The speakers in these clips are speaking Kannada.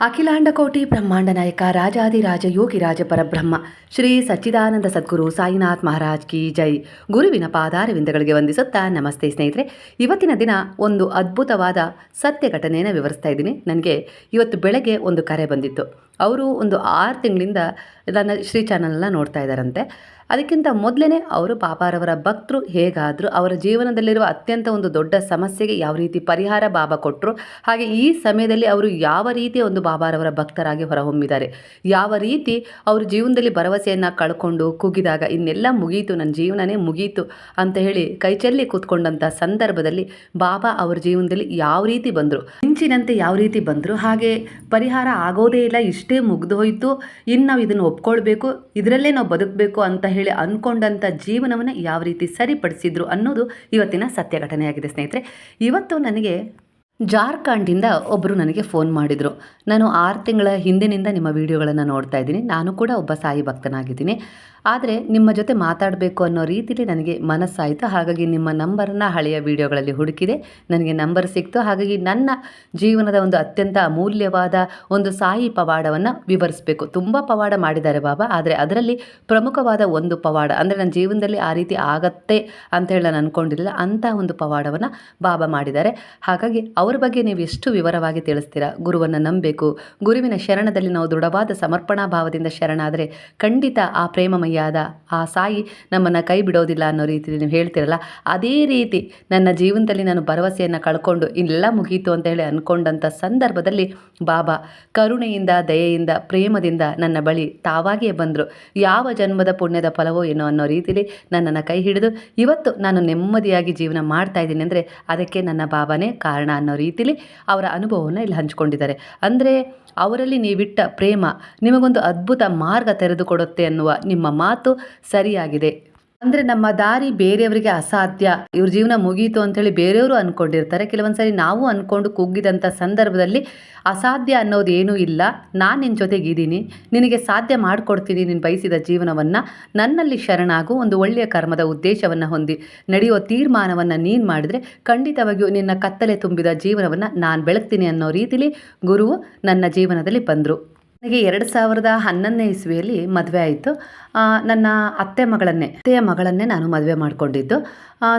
ಅಖಿಲಾಂಡಕೋಟಿ ಬ್ರಹ್ಮಾಂಡ ನಾಯಕ ರಾಜಾದಿರಾಜ ಯೋಗಿ ರಾಜ ಪರಬ್ರಹ್ಮ, ಶ್ರೀ ಸಚ್ಚಿದಾನಂದ ಸದ್ಗುರು ಸಾಯಿನಾಥ್ ಮಹಾರಾಜ್ ಕಿ ಜೈ. ಗುರುವಿನ ಪಾದಾರವಿಂದಗಳಿಗೆ ವಂದಿಸುತ್ತಾ ನಮಸ್ತೆ ಸ್ನೇಹಿತರೆ. ಇವತ್ತಿನ ದಿನ ಒಂದು ಅದ್ಭುತವಾದ ಸತ್ಯ ಘಟನೆಯನ್ನು ವಿವರಿಸ್ತಾ ಇದ್ದೀನಿ. ನನಗೆ ಇವತ್ತು ಬೆಳಗ್ಗೆ ಒಂದು ಕರೆ ಬಂದಿತ್ತು. ಅವರು ಒಂದು ಆರು ತಿಂಗಳಿಂದ ನನ್ನ ಶ್ರೀ ಚಾನಲ್ನ ನೋಡ್ತಾ ಇದ್ದಾರಂತೆ. ಅದಕ್ಕಿಂತ ಮೊದಲೇ ಅವರು ಬಾಬಾರವರ ಭಕ್ತರು ಹೇಗಾದರೂ ಅವರ ಜೀವನದಲ್ಲಿರುವ ಅತ್ಯಂತ ಒಂದು ದೊಡ್ಡ ಸಮಸ್ಯೆಗೆ ಯಾವ ರೀತಿ ಪರಿಹಾರ ಬಾಬಾ ಕೊಟ್ಟರು ಹಾಗೆ ಈ ಸಮಯದಲ್ಲಿ ಅವರು ಯಾವ ರೀತಿ ಒಂದು ಬಾಬಾರವರ ಭಕ್ತರಾಗಿ ಹೊರಹೊಮ್ಮಿದ್ದಾರೆ, ಯಾವ ರೀತಿ ಅವರು ಜೀವನದಲ್ಲಿ ಭರವಸೆಯನ್ನು ಕಳ್ಕೊಂಡು ಕುಗಿದಾಗ ಇನ್ನೆಲ್ಲ ಮುಗೀತು ನನ್ನ ಜೀವನನೇ ಮುಗೀತು ಅಂತ ಹೇಳಿ ಕೈಚೆಲ್ಲಿ ಕೂತ್ಕೊಂಡಂಥ ಸಂದರ್ಭದಲ್ಲಿ ಬಾಬಾ ಅವ್ರ ಜೀವನದಲ್ಲಿ ಯಾವ ರೀತಿ ಬಂದರು, ಮಿಂಚಿನಂತೆ ಯಾವ ರೀತಿ ಬಂದರು, ಹಾಗೆ ಪರಿಹಾರ ಆಗೋದೇ ಇಲ್ಲ, ಇಷ್ಟೇ ಮುಗ್ದು ಹೋಯಿತು ಇನ್ನು ನಾವು ಇದನ್ನು ಒಪ್ಕೊಳ್ಬೇಕು, ಇದರಲ್ಲೇ ನಾವು ಬದುಕಬೇಕು ಅಂತ ಹೇಳಿ ಅಂದ್ಕೊಂಡಂಥ ಜೀವನವನ್ನು ಯಾವ ರೀತಿ ಸರಿಪಡಿಸಿದ್ರು ಅನ್ನೋದು ಇವತ್ತಿನ ಸತ್ಯ ಘಟನೆಯಾಗಿದೆ ಸ್ನೇಹಿತರೆ. ಇವತ್ತು ನನಗೆ ಜಾರ್ಖಂಡಿಂದ ಒಬ್ಬರು ನನಗೆ ಫೋನ್ ಮಾಡಿದರು. ನಾನು ಆರು ತಿಂಗಳ ಹಿಂದಿನಿಂದ ನಿಮ್ಮ ವಿಡಿಯೋಗಳನ್ನು ನೋಡ್ತಾ ಇದ್ದೀನಿ. ನಾನು ಕೂಡ ಒಬ್ಬ ಸಾಯಿ ಭಕ್ತನಾಗಿದ್ದೀನಿ. ಆದರೆ ನಿಮ್ಮ ಜೊತೆ ಮಾತಾಡಬೇಕು ಅನ್ನೋ ರೀತಿಲಿ ನನಗೆ ಮನಸ್ಸಾಯಿತು. ಹಾಗಾಗಿ ನಿಮ್ಮ ನಂಬರನ್ನ ಹಳೆಯ ವಿಡಿಯೋಗಳಲ್ಲಿ ಹುಡುಕಿದೆ. ನನಗೆ ನಂಬರ್ ಸಿಕ್ತು. ಹಾಗಾಗಿ ನನ್ನ ಜೀವನದ ಒಂದು ಅತ್ಯಂತ ಅಮೂಲ್ಯವಾದ ಒಂದು ಸಾಯಿ ಪವಾಡವನ್ನು ವಿವರಿಸಬೇಕು. ತುಂಬ ಪವಾಡ ಮಾಡಿದ್ದಾರೆ ಬಾಬಾ. ಆದರೆ ಅದರಲ್ಲಿ ಪ್ರಮುಖವಾದ ಒಂದು ಪವಾಡ, ಅಂದರೆ ನನ್ನ ಜೀವನದಲ್ಲಿ ಆ ರೀತಿ ಆಗತ್ತೆ ಅಂತ ಹೇಳಿ ನಾನು ಅಂದ್ಕೊಂಡಿರಲಿಲ್ಲ ಅಂಥ ಒಂದು ಪವಾಡವನ್ನು ಬಾಬಾ ಮಾಡಿದ್ದಾರೆ. ಹಾಗಾಗಿ ಅವ್ರ ಬಗ್ಗೆ ನೀವು ಎಷ್ಟು ವಿವರವಾಗಿ ತಿಳಿಸ್ತೀರಾ? ಗುರುವನ್ನು ನಂಬಬೇಕು. ಗುರುವಿನ ಶರಣದಲ್ಲಿ ನಾವು ದೃಢವಾದ ಸಮರ್ಪಣಾ ಭಾವದಿಂದ ಶರಣಾದರೆ ಖಂಡಿತ ಆ ಪ್ರೇಮಮಯ್ಯಾದ ಆ ಸಾಯಿ ನಮ್ಮನ್ನು ಕೈ ಬಿಡೋದಿಲ್ಲ ಅನ್ನೋ ರೀತಿಯಲ್ಲಿ ನೀವು ಹೇಳ್ತಿರಲ್ಲ, ಅದೇ ರೀತಿ ನನ್ನ ಜೀವನದಲ್ಲಿ ನಾನು ಭರವಸೆಯನ್ನು ಕಳ್ಕೊಂಡು ಇಲ್ಲೆಲ್ಲ ಮುಗೀತು ಅಂತ ಹೇಳಿ ಅಂದ್ಕೊಂಡಂಥ ಸಂದರ್ಭದಲ್ಲಿ ಬಾಬಾ ಕರುಣೆಯಿಂದ, ದಯೆಯಿಂದ, ಪ್ರೇಮದಿಂದ ನನ್ನ ಬಳಿ ತಾವಾಗಿಯೇ ಬಂದರು. ಯಾವ ಜನ್ಮದ ಪುಣ್ಯದ ಫಲವೋ ಏನೋ ಅನ್ನೋ ರೀತಿಯಲ್ಲಿ ನನ್ನನ್ನು ಕೈ ಹಿಡಿದು ಇವತ್ತು ನಾನು ನೆಮ್ಮದಿಯಾಗಿ ಜೀವನ ಮಾಡ್ತಾ ಇದ್ದೀನಿ ಅಂದರೆ ಅದಕ್ಕೆ ನನ್ನ ಬಾಬಾನೇ ಕಾರಣ ಅನ್ನೋ ರೀತಿಯಲ್ಲಿ ಅವರ ಅನುಭವವನ್ನು ಇಲ್ಲಿ ಹಂಚಿಕೊಂಡಿದ್ದಾರೆ. ಅಂದರೆ ಅವರಲ್ಲಿ ನೀವಿಟ್ಟ ಪ್ರೇಮ ನಿಮಗೊಂದು ಅದ್ಭುತ ಮಾರ್ಗ ತೆರೆದುಕೊಡುತ್ತೆ ಅನ್ನುವ ನಿಮ್ಮ ಮಾತು ಸರಿಯಾಗಿದೆ. ಅಂದರೆ ನಮ್ಮ ದಾರಿ ಬೇರೆಯವರಿಗೆ ಅಸಾಧ್ಯ. ಇವ್ರ ಜೀವನ ಮುಗೀತು ಅಂತೇಳಿ ಬೇರೆಯವರು ಅಂದ್ಕೊಂಡಿರ್ತಾರೆ ಕೆಲವೊಂದ್ಸರಿ ನಾವು ಅಂದ್ಕೊಂಡು ಕುಗ್ಗಿದಂಥ ಸಂದರ್ಭದಲ್ಲಿ ಅಸಾಧ್ಯ ಅನ್ನೋದು ಏನೂ ಇಲ್ಲ. ನಾನು ನಿನ್ನ ಜೊತೆಗಿದ್ದೀನಿ. ನಿನಗೆ ಸಾಧ್ಯ ಮಾಡಿಕೊಡ್ತೀನಿ ನೀನು ಬಯಸಿದ ಜೀವನವನ್ನು. ನನ್ನಲ್ಲಿ ಶರಣಾಗು. ಒಂದು ಒಳ್ಳೆಯ ಕರ್ಮದ ಉದ್ದೇಶವನ್ನು ಹೊಂದಿ. ನಡೆಯುವ ತೀರ್ಮಾನವನ್ನು ನೀನು ಮಾಡಿದರೆ ಖಂಡಿತವಾಗಿಯೂ ನಿನ್ನ ಕತ್ತಲೆ ತುಂಬಿದ ಜೀವನವನ್ನು ನಾನು ಬೆಳಗ್ತೀನಿ ಅನ್ನೋ ರೀತಿಲಿ ಗುರುವು ನನ್ನ ಜೀವನದಲ್ಲಿ ಬಂದರು. ನನಗೆ ಎರಡು ಸಾವಿರದ ಹನ್ನೊಂದನೇ ಇಸ್ವಿಯಲ್ಲಿ ಮದುವೆ ಆಯಿತು. ನನ್ನ ಅತ್ತೆ ಮಗಳನ್ನೇ, ಅತ್ತೆಯ ಮಗಳನ್ನೇ ನಾನು ಮದುವೆ ಮಾಡಿಕೊಂಡಿದ್ದು.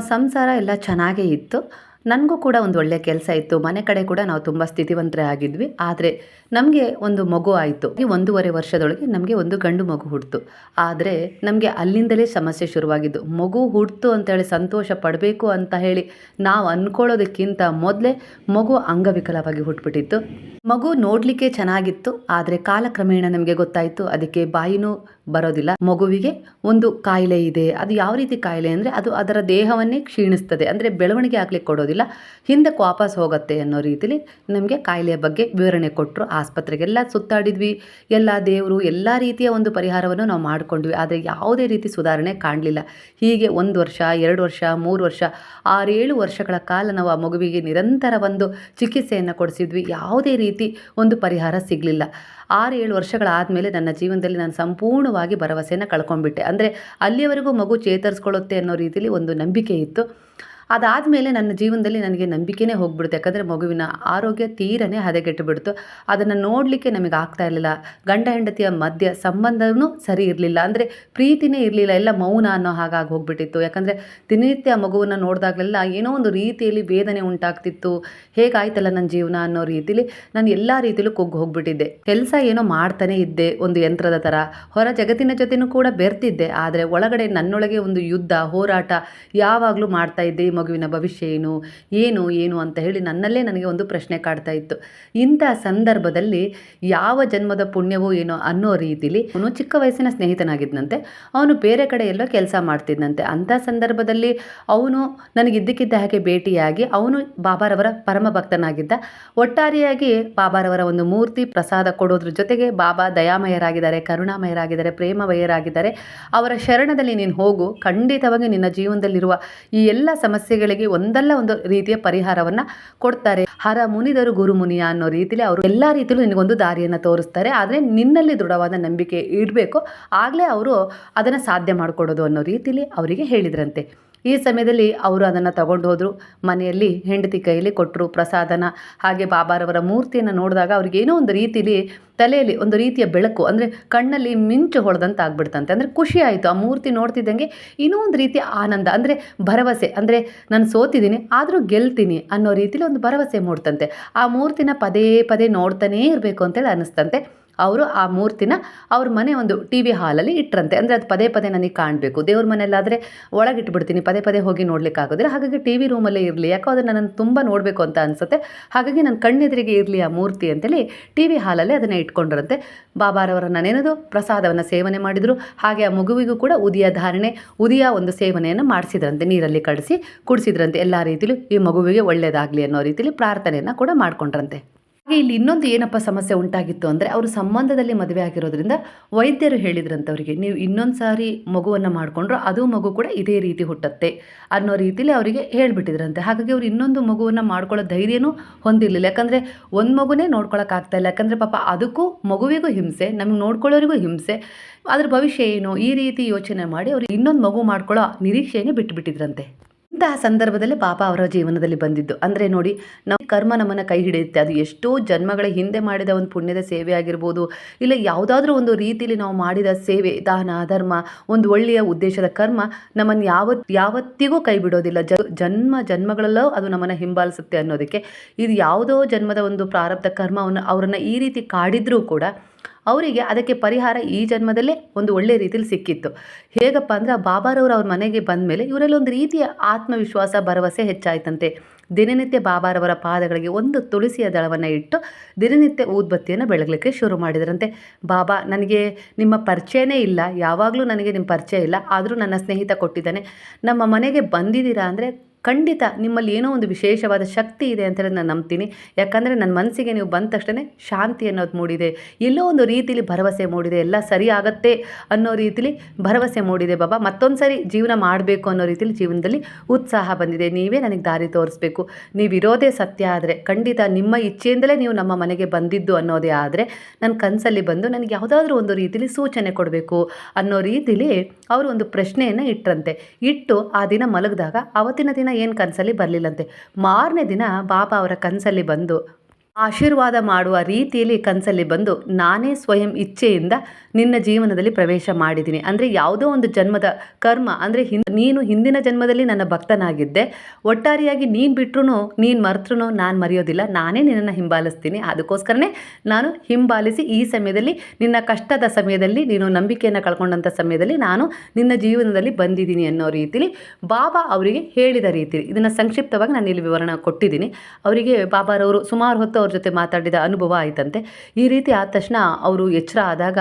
ಸಂಸಾರ ಎಲ್ಲ ಚೆನ್ನಾಗೇ ಇತ್ತು. ನನಗೂ ಕೂಡ ಒಂದು ಒಳ್ಳೆಯ ಕೆಲಸ ಇತ್ತು. ಮನೆ ಕಡೆ ಕೂಡ ನಾವು ತುಂಬ ಸ್ಥಿತಿವಂತರೇ ಆಗಿದ್ವಿ. ಆದರೆ ನಮಗೆ ಒಂದು ಮಗು ಆಯಿತು. ಈ ಒಂದೂವರೆ ವರ್ಷದೊಳಗೆ ನಮಗೆ ಒಂದು ಗಂಡು ಮಗು ಹುಟ್ಟಿತು ಆದರೆ ನಮಗೆ ಅಲ್ಲಿಂದಲೇ ಸಮಸ್ಯೆ ಶುರುವಾಗಿದ್ದು. ಮಗು ಹುಟ್ಟಿತು ಅಂತೇಳಿ ಸಂತೋಷ ಪಡಬೇಕು ಅಂತ ಹೇಳಿ ನಾವು ಅಂದ್ಕೊಳ್ಳೋದಕ್ಕಿಂತ ಮೊದಲೇ ಮಗು ಅಂಗವಿಕಲವಾಗಿ ಹುಟ್ಬಿಟ್ಟಿತ್ತು. ಮಗು ನೋಡಲಿಕ್ಕೆ ಚೆನ್ನಾಗಿತ್ತು. ಆದರೆ ಕಾಲಕ್ರಮೇಣ ನಮಗೆ ಗೊತ್ತಾಯಿತು. ಅದಕ್ಕೆ ಬಾಯಿನೂ ಬರೋದಿಲ್ಲ. ಮಗುವಿಗೆ ಒಂದು ಕಾಯಿಲೆ ಇದೆ. ಅದು ಯಾವ ರೀತಿ ಕಾಯಿಲೆ ಅಂದರೆ ಅದು ಅದರ ದೇಹವನ್ನೇ ಕ್ಷೀಣಿಸ್ತದೆ. ಅಂದರೆ ಬೆಳವಣಿಗೆ ಆಗ್ಲಿಕ್ಕೆ ಕೊಡೋದಿಲ್ಲ. ಹಿಂದಕ್ಕೆ ವಾಪಸ್ ಹೋಗುತ್ತೆ ಅನ್ನೋ ರೀತಿಲಿ ನಮಗೆ ಕಾಯಿಲೆಯ ಬಗ್ಗೆ ವಿವರಣೆ ಕೊಟ್ಟರು ಆಸ್ಪತ್ರೆಗೆಲ್ಲ ಸುತ್ತಾಡಿದ್ವಿ. ಎಲ್ಲ ದೇವರು ಎಲ್ಲ ರೀತಿಯ ಒಂದು ಪರಿಹಾರವನ್ನು ನಾವು ಮಾಡಿಕೊಂಡ್ವಿ. ಆದರೆ ಯಾವುದೇ ರೀತಿ ಸುಧಾರಣೆ ಕಾಣಲಿಲ್ಲ. ಹೀಗೆ ಒಂದು ವರ್ಷ, ಎರಡು ವರ್ಷ, ಮೂರು ವರ್ಷ, ಆರೇಳು ವರ್ಷಗಳ ಕಾಲ ನಾವು ಆ ಮಗುವಿಗೆ ನಿರಂತರ ಒಂದು ಚಿಕಿತ್ಸೆಯನ್ನು ಕೊಡಿಸಿದ್ವಿ. ಯಾವುದೇ ರೀತಿ ಒಂದು ಪರಿಹಾರ ಸಿಗಲಿಲ್ಲ. ಆರು ಏಳು ವರ್ಷಗಳಾದಮೇಲೆ ನನ್ನ ಜೀವನದಲ್ಲಿ ನಾನು ಸಂಪೂರ್ಣವಾಗಿ ಭರವಸೆಯನ್ನು ಕಳ್ಕೊಂಡ್ಬಿಟ್ಟೆ. ಅಂದರೆ ಅಲ್ಲಿಯವರೆಗೂ ಮಗು ಚೇತರಿಸ್ಕೊಳ್ಳುತ್ತೆ ಅನ್ನೋ ರೀತಿಯಲ್ಲಿ ಒಂದು ನಂಬಿಕೆ ಇತ್ತು. ಅದಾದಮೇಲೆ ನನ್ನ ಜೀವನದಲ್ಲಿ ನನಗೆ ನಂಬಿಕೆನೇ ಹೋಗ್ಬಿಡುತ್ತೆ. ಯಾಕಂದರೆ ಮಗುವಿನ ಆರೋಗ್ಯ ತೀರನೇ ಹದಗೆಟ್ಟುಬಿಡ್ತು. ಅದನ್ನು ನೋಡಲಿಕ್ಕೆ ನಮಗೆ ಆಗ್ತಾ ಇರಲಿಲ್ಲ. ಗಂಡ, ಹೆಂಡತಿಯ ಮಧ್ಯ ಸಂಬಂಧವೂ ಸರಿ ಇರಲಿಲ್ಲ. ಅಂದರೆ ಪ್ರೀತಿನೇ ಇರಲಿಲ್ಲ. ಎಲ್ಲ ಮೌನ ಅನ್ನೋ ಹಾಗಾಗಿ ಹೋಗ್ಬಿಟ್ಟಿತ್ತು. ಯಾಕಂದರೆ ದಿನನಿತ್ಯ ಮಗುವನ್ನು ನೋಡಿದಾಗಲೆಲ್ಲ ಏನೋ ಒಂದು ರೀತಿಯಲ್ಲಿ ವೇದನೆ ಉಂಟಾಗ್ತಿತ್ತು. ಹೇಗಾಯ್ತಲ್ಲ ನನ್ನ ಜೀವನ ಅನ್ನೋ ರೀತಿಲಿ ನಾನು ಎಲ್ಲ ರೀತಿಯಲ್ಲೂ ಕುಗ್ಗು ಹೋಗ್ಬಿಟ್ಟಿದ್ದೆ. ಕೆಲಸ ಏನೋ ಮಾಡ್ತಾನೆ ಇದ್ದೆ ಒಂದು ಯಂತ್ರದ ಥರ ಹೊರ ಜಗತ್ತಿನ ಜೊತೆನೂ ಕೂಡ ಬೆರ್ತಿದ್ದೆ. ಆದರೆ ಒಳಗಡೆ ನನ್ನೊಳಗೆ ಒಂದು ಯುದ್ಧ, ಹೋರಾಟ ಯಾವಾಗಲೂ ಮಾಡ್ತಾ ಇದ್ದೆ. ಮಗುವಿನ ಭವಿಷ್ಯ ಏನು ಏನು ಏನು ಅಂತ ಹೇಳಿ ನನ್ನಲ್ಲೇ ನನಗೆ ಒಂದು ಪ್ರಶ್ನೆ ಕಾಡ್ತಾ ಇತ್ತು. ಇಂಥ ಸಂದರ್ಭದಲ್ಲಿ ಯಾವ ಜನ್ಮದ ಪುಣ್ಯವೋ ಏನೋ ಅನ್ನೋ ರೀತಿಲಿ ಅವನು ಚಿಕ್ಕ ವಯಸ್ಸಿನ ಸ್ನೇಹಿತನಾಗಿದ್ದಂತೆ ಅವನು ಬೇರೆ ಕಡೆ ಎಲ್ಲೋ ಕೆಲಸ ಮಾಡ್ತಿದ್ದಂತೆ ಅಂಥ ಸಂದರ್ಭದಲ್ಲಿ ಅವನು ನನಗಿದ್ದಕ್ಕಿದ್ದ ಹಾಗೆ ಭೇಟಿಯಾಗಿ ಅವನು ಬಾಬಾರವರ ಪರಮ ಭಕ್ತನಾಗಿದ್ದ ಒಟ್ಟಾರೆಯಾಗಿ ಬಾಬಾರವರ ಒಂದು ಮೂರ್ತಿ ಪ್ರಸಾದ ಕೊಡೋದ್ರ ಜೊತೆಗೆ ಬಾಬಾ ದಯಾಮಯರಾಗಿದ್ದಾರೆ, ಕರುಣಾಮಯರಾಗಿದ್ದಾರೆ ಪ್ರೇಮಮಯರಾಗಿದ್ದಾರೆ ಅವರ ಶರಣದಲ್ಲಿ ನೀನು ಹೋಗು, ಖಂಡಿತವಾಗಿ ನಿನ್ನ ಜೀವನದಲ್ಲಿರುವ ಈ ಎಲ್ಲ ಸಮಸ್ಯೆಗಳಿಗೆ ಒಂದಲ್ಲ ಒಂದು ರೀತಿಯ ಪರಿಹಾರವನ್ನು ಕೊಡ್ತಾರೆ. ಹರ ಮುನಿದರು ಗುರು ಮುನಿಯ ಅನ್ನೋ ರೀತಿಯಲ್ಲಿ ಅವರು ಎಲ್ಲ ರೀತಿಯಲ್ಲೂ ನಿನಗೊಂದು ದಾರಿಯನ್ನು ತೋರಿಸ್ತಾರೆ. ಆದರೆ ನಿನ್ನಲ್ಲಿ ದೃಢವಾದ ನಂಬಿಕೆ ಇಡಬೇಕು ಆಗಲೇ ಅವರು ಅದನ್ನು ಸಾಧ್ಯ ಮಾಡಿಕೊಡೋದು ಅನ್ನೋ ರೀತಿಯಲ್ಲಿ ಅವರಿಗೆ ಹೇಳಿದ್ರಂತೆ. ಈ ಸಮಯದಲ್ಲಿ ಅವರು ಅದನ್ನು ತಗೊಂಡು ಹೋದರು. ಮನೆಯಲ್ಲಿ ಹೆಂಡತಿ ಕೈಯಲ್ಲಿ ಕೊಟ್ಟರು ಪ್ರಸಾದನ. ಹಾಗೆ ಬಾಬಾರವರ ಮೂರ್ತಿಯನ್ನು ನೋಡಿದಾಗ ಅವ್ರಿಗೆ ಏನೋ ಒಂದು ರೀತಿಲಿ ತಲೆಯಲ್ಲಿ ಒಂದು ರೀತಿಯ ಬೆಳಕು, ಅಂದರೆ ಕಣ್ಣಲ್ಲಿ ಮಿಂಚು ಹೊಡೆದಂತ ಆಗ್ಬಿಡ್ತಂತೆ ಅಂದರೆ ಖುಷಿ ಆಯಿತು. ಆ ಮೂರ್ತಿ ನೋಡ್ತಿದ್ದಂಗೆ ಇನ್ನೂ ಒಂದು ರೀತಿಯ ಆನಂದ, ಅಂದರೆ ಭರವಸೆ, ಅಂದರೆ ನಾನು ಸೋತಿದ್ದೀನಿ, ಆದರೂ ಗೆಲ್ತೀನಿ ಅನ್ನೋ ರೀತಿಲಿ ಒಂದು ಭರವಸೆ ಮೂಡ್ತಂತೆ. ಆ ಮೂರ್ತಿನ ಪದೇ ಪದೇ ನೋಡ್ತಾನೇ ಇರಬೇಕು ಅಂತೇಳಿ ಅನ್ನಿಸ್ತಂತೆ. ಅವರು ಆ ಮೂರ್ತಿನ ಅವ್ರ ಮನೆ ಒಂದು ಟಿ ವಿ ಹಾಲಲ್ಲಿ ಇಟ್ಟರಂತೆ ಅಂದರೆ ಅದು ಪದೇ ಪದೇ ನನಗೆ ಕಾಣಬೇಕು. ದೇವ್ರ ಮನೆಯಲ್ಲಾದರೆ ಒಳಗಿಟ್ಬಿಡ್ತೀನಿ, ಪದೇ ಪದೇ ಹೋಗಿ ನೋಡಲಿಕ್ಕಾಗೋದಿಲ್ಲ. ಹಾಗಾಗಿ ಟಿ ವಿ ರೂಮಲ್ಲೇ ಇರಲಿ ಯಾಕೋ ಅದು ನನ್ನನ್ನು ತುಂಬ ನೋಡಬೇಕು ಅಂತ ಅನಿಸುತ್ತೆ. ಹಾಗಾಗಿ ನನ್ನ ಕಣ್ಣೆದುರಿಗೆ ಇರಲಿ ಆ ಮೂರ್ತಿ ಅಂತೇಳಿ ಟಿ ವಿ ಹಾಲಲ್ಲೇ ಅದನ್ನು ಇಟ್ಕೊಂಡ್ರಂತೆ. ಬಾಬಾರವರ ನೆನೆದು ಪ್ರಸಾದವನ್ನು ಸೇವನೆ ಮಾಡಿದರು. ಹಾಗೆ ಆ ಮಗುವಿಗೂ ಕೂಡ ಉದಿಯ ಧಾರಣೆ, ಉದಿಯ ಒಂದು ಸೇವನೆಯನ್ನು ಮಾಡಿಸಿದ್ರಂತೆ. ನೀರಲ್ಲಿ ಕಡಿಸಿ ಕುಡಿಸಿದ್ರಂತೆ. ಎಲ್ಲ ರೀತಿಯಲ್ಲೂ ಈ ಮಗುವಿಗೆ ಒಳ್ಳೆಯದಾಗಲಿ ಅನ್ನೋ ರೀತಿಯಲ್ಲಿ ಪ್ರಾರ್ಥನೆಯನ್ನು ಕೂಡ ಮಾಡ್ಕೊಂಡ್ರಂತೆ. ಹಾಗೆ ಇಲ್ಲಿ ಇನ್ನೊಂದು ಏನಪ್ಪ ಸಮಸ್ಯೆ ಉಂಟಾಗಿತ್ತು ಅಂದರೆ ಅವರು ಸಂಬಂಧದಲ್ಲಿ ಮದುವೆ ಆಗಿರೋದ್ರಿಂದ ವೈದ್ಯರು ಹೇಳಿದ್ರಂತ ಅವರಿಗೆ ನೀವು ಇನ್ನೊಂದು ಸಾರಿ ಮಗುವನ್ನು ಮಾಡಿಕೊಂಡ್ರು ಅದು ಮಗು ಕೂಡ ಇದೇ ರೀತಿ ಹುಟ್ಟತ್ತೆ ಅನ್ನೋ ರೀತಿಲಿ ಅವರಿಗೆ ಹೇಳಿಬಿಟ್ಟಿದ್ರಂತೆ. ಹಾಗಾಗಿ ಅವ್ರು ಇನ್ನೊಂದು ಮಗುವನ್ನು ಮಾಡ್ಕೊಳ್ಳೋ ಧೈರ್ಯನೂ ಹೊಂದಿರಲಿಲ್ಲ. ಯಾಕಂದರೆ ಒಂದು ಮಗುನೇ ನೋಡ್ಕೊಳಕ್ಕಾಗ್ತಾ ಇಲ್ಲ. ಯಾಕಂದರೆ ಪಾಪ ಅದಕ್ಕೂ ಮಗುವಿಗೂ ಹಿಂಸೆ, ನಮಗೆ ನೋಡ್ಕೊಳ್ಳೋರಿಗೂ ಹಿಂಸೆ. ಅದ್ರ ಭವಿಷ್ಯ ಏನು? ಈ ರೀತಿ ಯೋಚನೆ ಮಾಡಿ ಅವರು ಇನ್ನೊಂದು ಮಗು ಮಾಡ್ಕೊಳ್ಳೋ ನಿರೀಕ್ಷೆಯೇ ಬಿಟ್ಟುಬಿಟ್ಟಿದ್ರಂತೆ ಇಂತಹ ಸಂದರ್ಭದಲ್ಲಿ ಪಾಪ ಅವರ ಜೀವನದಲ್ಲಿ ಬಂದಿದ್ದು. ಅಂದರೆ ನೋಡಿ ನಮ್ಮ ಕರ್ಮ ನಮ್ಮನ್ನು ಕೈ ಹಿಡಿಯುತ್ತೆ. ಅದು ಎಷ್ಟೋ ಜನ್ಮಗಳ ಹಿಂದೆ ಮಾಡಿದ ಒಂದು ಪುಣ್ಯದ ಸೇವೆ ಆಗಿರ್ಬೋದು, ಇಲ್ಲ ಯಾವುದಾದ್ರೂ ಒಂದು ರೀತಿಯಲ್ಲಿ ನಾವು ಮಾಡಿದ ಸೇವೆ, ದಾನ, ಧರ್ಮ, ಒಂದು ಒಳ್ಳೆಯ ಉದ್ದೇಶದ ಕರ್ಮ ನಮ್ಮನ್ನು ಯಾವತ್, ಯಾವತ್ತಿಗೂ ಕೈ ಬಿಡೋದಿಲ್ಲ. ಜನ್ಮ, ಜನ್ಮಗಳಲ್ಲೂ ಅದು ನಮ್ಮನ್ನು ಹಿಂಬಾಲಿಸುತ್ತೆ ಅನ್ನೋದಕ್ಕೆ. ಇದು ಯಾವುದೋ ಜನ್ಮದ ಒಂದು ಪ್ರಾರಬ್ಧ ಕರ್ಮವನ್ನು ಅವರನ್ನು ಈ ರೀತಿ ಕಾಡಿದ್ರೂ ಕೂಡ ಅವರಿಗೆ ಅದಕ್ಕೆ ಪರಿಹಾರ ಈ ಜನ್ಮದಲ್ಲೇ ಒಂದು ಒಳ್ಳೆ ರೀತಿಲಿ ಸಿಕ್ಕಿತ್ತು. ಹೇಗಪ್ಪ ಅಂದರೆ ಆ ಬಾಬಾರವರು ಅವ್ರ ಮನೆಗೆ ಬಂದ ಮೇಲೆ ಇವರಲ್ಲಿ ಒಂದು ರೀತಿಯ ಆತ್ಮವಿಶ್ವಾಸ, ಭರವಸೆ ಹೆಚ್ಚಾಯಿತಂತೆ. ದಿನನಿತ್ಯ ಬಾಬಾರವರ ಪಾದಗಳಿಗೆ ಒಂದು ತುಳಸಿಯ ದಳವನ್ನು ಇಟ್ಟು ದಿನನಿತ್ಯ ಊದ್ಬತ್ತಿಯನ್ನು ಬೆಳಗಲಿಕ್ಕೆ ಶುರು ಮಾಡಿದರಂತೆ. ಬಾಬಾ, ನನಗೆ ನಿಮ್ಮ ಪರಿಚಯನೇ ಇಲ್ಲ. ಯಾವಾಗಲೂ ನನಗೆ ನಿಮ್ಮ ಪರಿಚಯ ಇಲ್ಲ. ಆದರೂ ನನ್ನ ಸ್ನೇಹಿತ ಕೊಟ್ಟಿದ್ದಾನೆ. ನಮ್ಮ ಮನೆಗೆ ಬಂದಿದ್ದೀರಾ ಅಂದರೆ ಖಂಡಿತ ನಿಮ್ಮಲ್ಲಿ ಏನೋ ಒಂದು ವಿಶೇಷವಾದ ಶಕ್ತಿ ಇದೆ ಅಂತೇಳಿ ನಾನು ನಂಬ್ತೀನಿ. ಯಾಕಂದರೆ ನನ್ನ ಮನಸ್ಸಿಗೆ ನೀವು ಬಂದ ತಕ್ಷಣ ಶಾಂತಿ ಅನ್ನೋದು ಮೂಡಿದೆ. ಎಲ್ಲೋ ಒಂದು ರೀತಿಲಿ ಭರವಸೆ ಮೂಡಿದೆ. ಎಲ್ಲ ಸರಿ ಆಗತ್ತೆ ಅನ್ನೋ ರೀತಿಲಿ ಭರವಸೆ ಮೂಡಿದೆ ಬಾಬಾ. ಮತ್ತೊಂದು ಸರಿ ಜೀವನ ಮಾಡಬೇಕು ಅನ್ನೋ ರೀತಿಲಿ ಜೀವನದಲ್ಲಿ ಉತ್ಸಾಹ ಬಂದಿದೆ. ನೀವೇ ನನಗೆ ದಾರಿ ತೋರಿಸ್ಬೇಕು. ನೀವಿರೋದೇ ಸತ್ಯ ಆದರೆ, ಖಂಡಿತ ನಿಮ್ಮ ಇಚ್ಛೆಯಿಂದಲೇ ನೀವು ನಮ್ಮ ಮನೆಗೆ ಬಂದಿದ್ದು ಅನ್ನೋದೇ ಆದರೆ ನನ್ನ ಕನಸಲ್ಲಿ ಬಂದು ನನಗೆ ಯಾವುದಾದ್ರೂ ಒಂದು ರೀತಿಲಿ ಸೂಚನೆ ಕೊಡಬೇಕು ಅನ್ನೋ ರೀತಿಲಿ ಅವರು ಒಂದು ಪ್ರಶ್ನೆಯನ್ನು ಇಟ್ಟರಂತೆ ಇಟ್ಟು ಆ ದಿನ ಮಲಗಿದಾಗ ಅವತ್ತಿನ ದಿನ ಏನು ಕನಸಲ್ಲಿ ಬರಲಿಲ್ಲಂತೆ. ಮಾರನೇ ದಿನ ಬಾಬಾ ಅವರ ಕನಸಲ್ಲಿ ಬಂದು ಆಶೀರ್ವಾದ ಮಾಡುವ ರೀತಿಯಲ್ಲಿ ಕನಸಲ್ಲಿ ಬಂದು ನಾನೇ ಸ್ವಯಂ ಇಚ್ಛೆಯಿಂದ ನಿನ್ನ ಜೀವನದಲ್ಲಿ ಪ್ರವೇಶ ಮಾಡಿದ್ದೀನಿ. ಅಂದರೆ ಯಾವುದೋ ಒಂದು ಜನ್ಮದ ಕರ್ಮ, ಅಂದರೆ ನೀನು ಹಿಂದಿನ ಜನ್ಮದಲ್ಲಿ ನನ್ನ ಭಕ್ತನಾಗಿದ್ದೆ. ಒಟ್ಟಾರೆಯಾಗಿ ನೀನು ಬಿಟ್ಟರು ನೀನು ಮರ್ತರೂ ನಾನು ಮರೆಯೋದಿಲ್ಲ. ನಾನೇ ನಿನ್ನನ್ನು ಹಿಂಬಾಲಿಸ್ತೀನಿ. ಅದಕ್ಕೋಸ್ಕರನೇ ನಾನು ಹಿಂಬಾಲಿಸಿ ಈ ಸಮಯದಲ್ಲಿ, ನಿನ್ನ ಕಷ್ಟದ ಸಮಯದಲ್ಲಿ, ನೀನು ನಂಬಿಕೆಯನ್ನು ಕಳ್ಕೊಂಡಂಥ ಸಮಯದಲ್ಲಿ ನಾನು ನಿನ್ನ ಜೀವನದಲ್ಲಿ ಬಂದಿದ್ದೀನಿ ಅನ್ನೋ ರೀತಿಲಿ ಬಾಬಾ ಅವರಿಗೆ ಹೇಳಿದ ರೀತಿ ಇದನ್ನು ಸಂಕ್ಷಿಪ್ತವಾಗಿ ನಾನು ಇಲ್ಲಿ ವಿವರಣೆ ಕೊಟ್ಟಿದ್ದೀನಿ. ಅವರಿಗೆ ಬಾಬಾರವರು ಸುಮಾರು ಹೊತ್ತು ಅವ್ರ ಜೊತೆ ಮಾತಾಡಿದ ಅನುಭವ ಆಯಿತಂತೆ. ಈ ರೀತಿ ಆದ ತಕ್ಷಣ ಅವರು ಎಚ್ಚರ ಆದಾಗ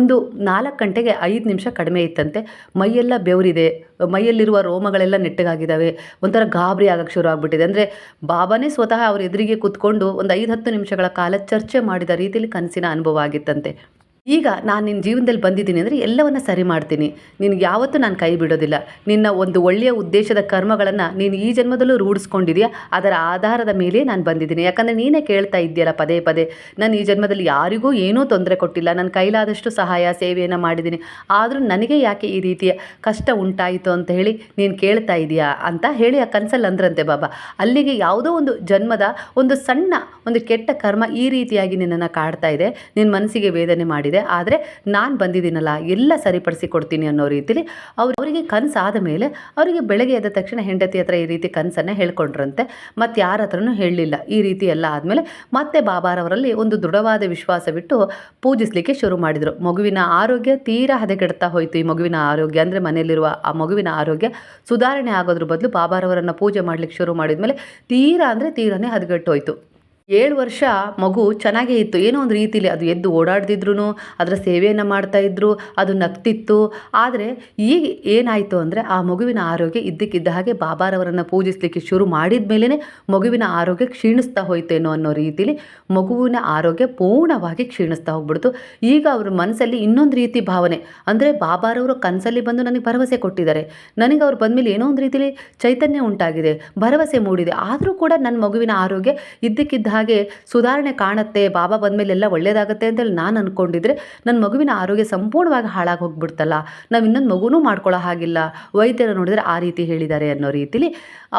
ಒಂದು ನಾಲ್ಕು ಗಂಟೆಗೆ ಐದು ನಿಮಿಷ ಕಡಿಮೆ ಇತ್ತಂತೆ. ಮೈಯೆಲ್ಲ ಬೆವರಿದೆ. ಮೈಯಲ್ಲಿರುವ ರೋಮಗಳೆಲ್ಲ ನೆಟ್ಟಗಾಗಿದ್ದಾವೆ. ಒಂಥರ ಗಾಬರಿ ಆಗಕ್ಕೆ ಶುರು ಆಗಿಬಿಟ್ಟಿದೆ. ಅಂದರೆ ಬಾಬಾನೇ ಸ್ವತಃ ಅವ್ರ ಎದುರಿಗೆ ಕೂತ್ಕೊಂಡು ಒಂದು ಐದು ಹತ್ತು ನಿಮಿಷಗಳ ಕಾಲ ಚರ್ಚೆ ಮಾಡಿದ ರೀತಿಯಲ್ಲಿ ಕನಸಿನ ಅನುಭವ ಆಗಿತ್ತಂತೆ. ಈಗ ನಾನು ನಿನ್ನ ಜೀವನದಲ್ಲಿ ಬಂದಿದ್ದೀನಿ ಅಂದರೆ ಎಲ್ಲವನ್ನ ಸರಿ ಮಾಡ್ತೀನಿ. ನಿನಗೆ ಯಾವತ್ತೂ ನಾನು ಕೈ ಬಿಡೋದಿಲ್ಲ. ನಿನ್ನ ಒಂದು ಒಳ್ಳೆಯ ಉದ್ದೇಶದ ಕರ್ಮಗಳನ್ನು ನೀನು ಈ ಜನ್ಮದಲ್ಲೂ ರೂಢಿಸ್ಕೊಂಡಿದೆಯಾ, ಅದರ ಆಧಾರದ ಮೇಲೆ ನಾನು ಬಂದಿದ್ದೀನಿ. ಯಾಕಂದರೆ ನೀನೇ ಕೇಳ್ತಾ ಇದ್ದೀಯಲ್ಲ ಪದೇ ಪದೇ, ನಾನು ಈ ಜನ್ಮದಲ್ಲಿ ಯಾರಿಗೂ ಏನೂ ತೊಂದರೆ ಕೊಟ್ಟಿಲ್ಲ. ನನ್ನ ಕೈಲಾದಷ್ಟು ಸಹಾಯ, ಸೇವೆಯನ್ನು ಮಾಡಿದ್ದೀನಿ. ಆದರೂ ನನಗೆ ಯಾಕೆ ಈ ರೀತಿಯ ಕಷ್ಟ ಉಂಟಾಯಿತು ಅಂತ ಹೇಳಿ ನೀನು ಕೇಳ್ತಾ ಇದೆಯಾ? ಅಂತ ಹೇಳಿ ಆ ಕನಸಲ್ಲಿ ಅಂದ್ರಂತೆ ಬಾಬಾ. ಅಲ್ಲಿಗೆ ಯಾವುದೋ ಒಂದು ಜನ್ಮದ ಒಂದು ಸಣ್ಣ, ಒಂದು ಕೆಟ್ಟ ಕರ್ಮ ಈ ರೀತಿಯಾಗಿ ನಿನ್ನನ್ನು ಕಾಡ್ತಾ ಇದೆ. ನಿನ್ನ ಮನಸ್ಸಿಗೆ ವೇದನೆ ಮಾಡಿದೆ. ಆದರೆ ನಾನು ಬಂದಿದ್ದೀನಲ್ಲ, ಎಲ್ಲ ಸರಿಪಡಿಸಿ ಕೊಡ್ತೀನಿ ಅನ್ನೋ ರೀತಿಲಿ ಅವ್ರು ಅವರಿಗೆ ಕನಸಾದ ಮೇಲೆ ಅವರಿಗೆ ಬೆಳಗ್ಗೆ ಎದ್ದ ತಕ್ಷಣ ಹೆಂಡತಿ ಹತ್ರ ಈ ರೀತಿ ಕನಸನ್ನು ಹೇಳ್ಕೊಂಡ್ರಂತೆ. ಮತ್ತು ಯಾರ ಹತ್ರನೂ ಹೇಳಲಿಲ್ಲ. ಈ ರೀತಿ ಎಲ್ಲ ಆದಮೇಲೆ ಮತ್ತೆ ಬಾಬಾರವರಲ್ಲಿ ಒಂದು ದೃಢವಾದ ವಿಶ್ವಾಸ ಬಿಟ್ಟು ಪೂಜಿಸಲಿಕ್ಕೆ ಶುರು ಮಾಡಿದರು. ಮಗುವಿನ ಆರೋಗ್ಯ ತೀರಾ ಹದಗೆಡ್ತಾ ಹೋಯಿತು. ಈ ಮಗುವಿನ ಆರೋಗ್ಯ ಅಂದರೆ ಮನೆಯಲ್ಲಿರುವ ಆ ಮಗುವಿನ ಆರೋಗ್ಯ ಸುಧಾರಣೆ ಆಗೋದ್ರ ಬದಲು ಬಾಬಾರವರನ್ನು ಪೂಜೆ ಮಾಡಲಿಕ್ಕೆ ಶುರು ಮಾಡಿದ್ಮೇಲೆ ತೀರಾ ಅಂದರೆ ತೀರಾನೇ ಹದಗೆಟ್ಟು ಹೋಯಿತು ಏಳು ವರ್ಷ ಮಗು ಚೆನ್ನಾಗೇ ಇತ್ತು. ಏನೋ ಒಂದು ರೀತಿಲಿ ಅದು ಎದ್ದು ಓಡಾಡ್ದಿದ್ರು ಅದರ ಸೇವೆಯನ್ನು ಮಾಡ್ತಾ ಇದ್ರು, ಅದು ನಗ್ತಿತ್ತು. ಆದರೆ ಈಗ ಏನಾಯಿತು ಅಂದರೆ, ಆ ಮಗುವಿನ ಆರೋಗ್ಯ ಇದ್ದಕ್ಕಿದ್ದ ಹಾಗೆ ಬಾಬಾರವರನ್ನು ಪೂಜಿಸಲಿಕ್ಕೆ ಶುರು ಮಾಡಿದ ಮೇಲೇ ಮಗುವಿನ ಆರೋಗ್ಯ ಕ್ಷೀಣಿಸ್ತಾ ಹೋಯ್ತೇನೋ ಅನ್ನೋ ರೀತಿಲಿ ಮಗುವಿನ ಆರೋಗ್ಯ ಪೂರ್ಣವಾಗಿ ಕ್ಷೀಣಿಸ್ತಾ ಹೋಗ್ಬಿಡ್ತು. ಈಗ ಅವ್ರ ಮನಸ್ಸಲ್ಲಿ ಇನ್ನೊಂದು ರೀತಿ ಭಾವನೆ. ಅಂದರೆ ಬಾಬಾರವರು ಕನಸಲ್ಲಿ ಬಂದು ನನಗೆ ಭರವಸೆ ಕೊಟ್ಟಿದ್ದಾರೆ. ನನಗೆ ಅವ್ರು ಬಂದಮೇಲೆ ಏನೋ ಒಂದು ರೀತಿಲಿ ಚೈತನ್ಯ ಉಂಟಾಗಿದೆ, ಭರವಸೆ ಮೂಡಿದೆ. ಆದರೂ ಕೂಡ ನನ್ನ ಮಗುವಿನ ಆರೋಗ್ಯ ಇದ್ದಕ್ಕಿದ್ದ ಹಾಗೆ ಸುಧಾರಣೆ ಕಾಣುತ್ತೆ ಬಾಬಾ ಬಂದಮೇಲೆ ಎಲ್ಲ ಒಳ್ಳೆಯದಾಗುತ್ತೆ ಅಂತೇಳಿ ನಾನು ಅಂದ್ಕೊಂಡಿದ್ರೆ ನನ್ನ ಮಗುವಿನ ಆರೋಗ್ಯ ಸಂಪೂರ್ಣವಾಗಿ ಹಾಳಾಗಿ ಹೋಗ್ಬಿಡ್ತಲ್ಲ, ನಾವು ಇನ್ನೊಂದು ಮಗುನೂ ಮಾಡ್ಕೊಳ್ಳೋ ಹಾಗಿಲ್ಲ, ವೈದ್ಯರು ನೋಡಿದರೆ ಆ ರೀತಿ ಹೇಳಿದ್ದಾರೆ ಅನ್ನೋ ರೀತಿಲಿ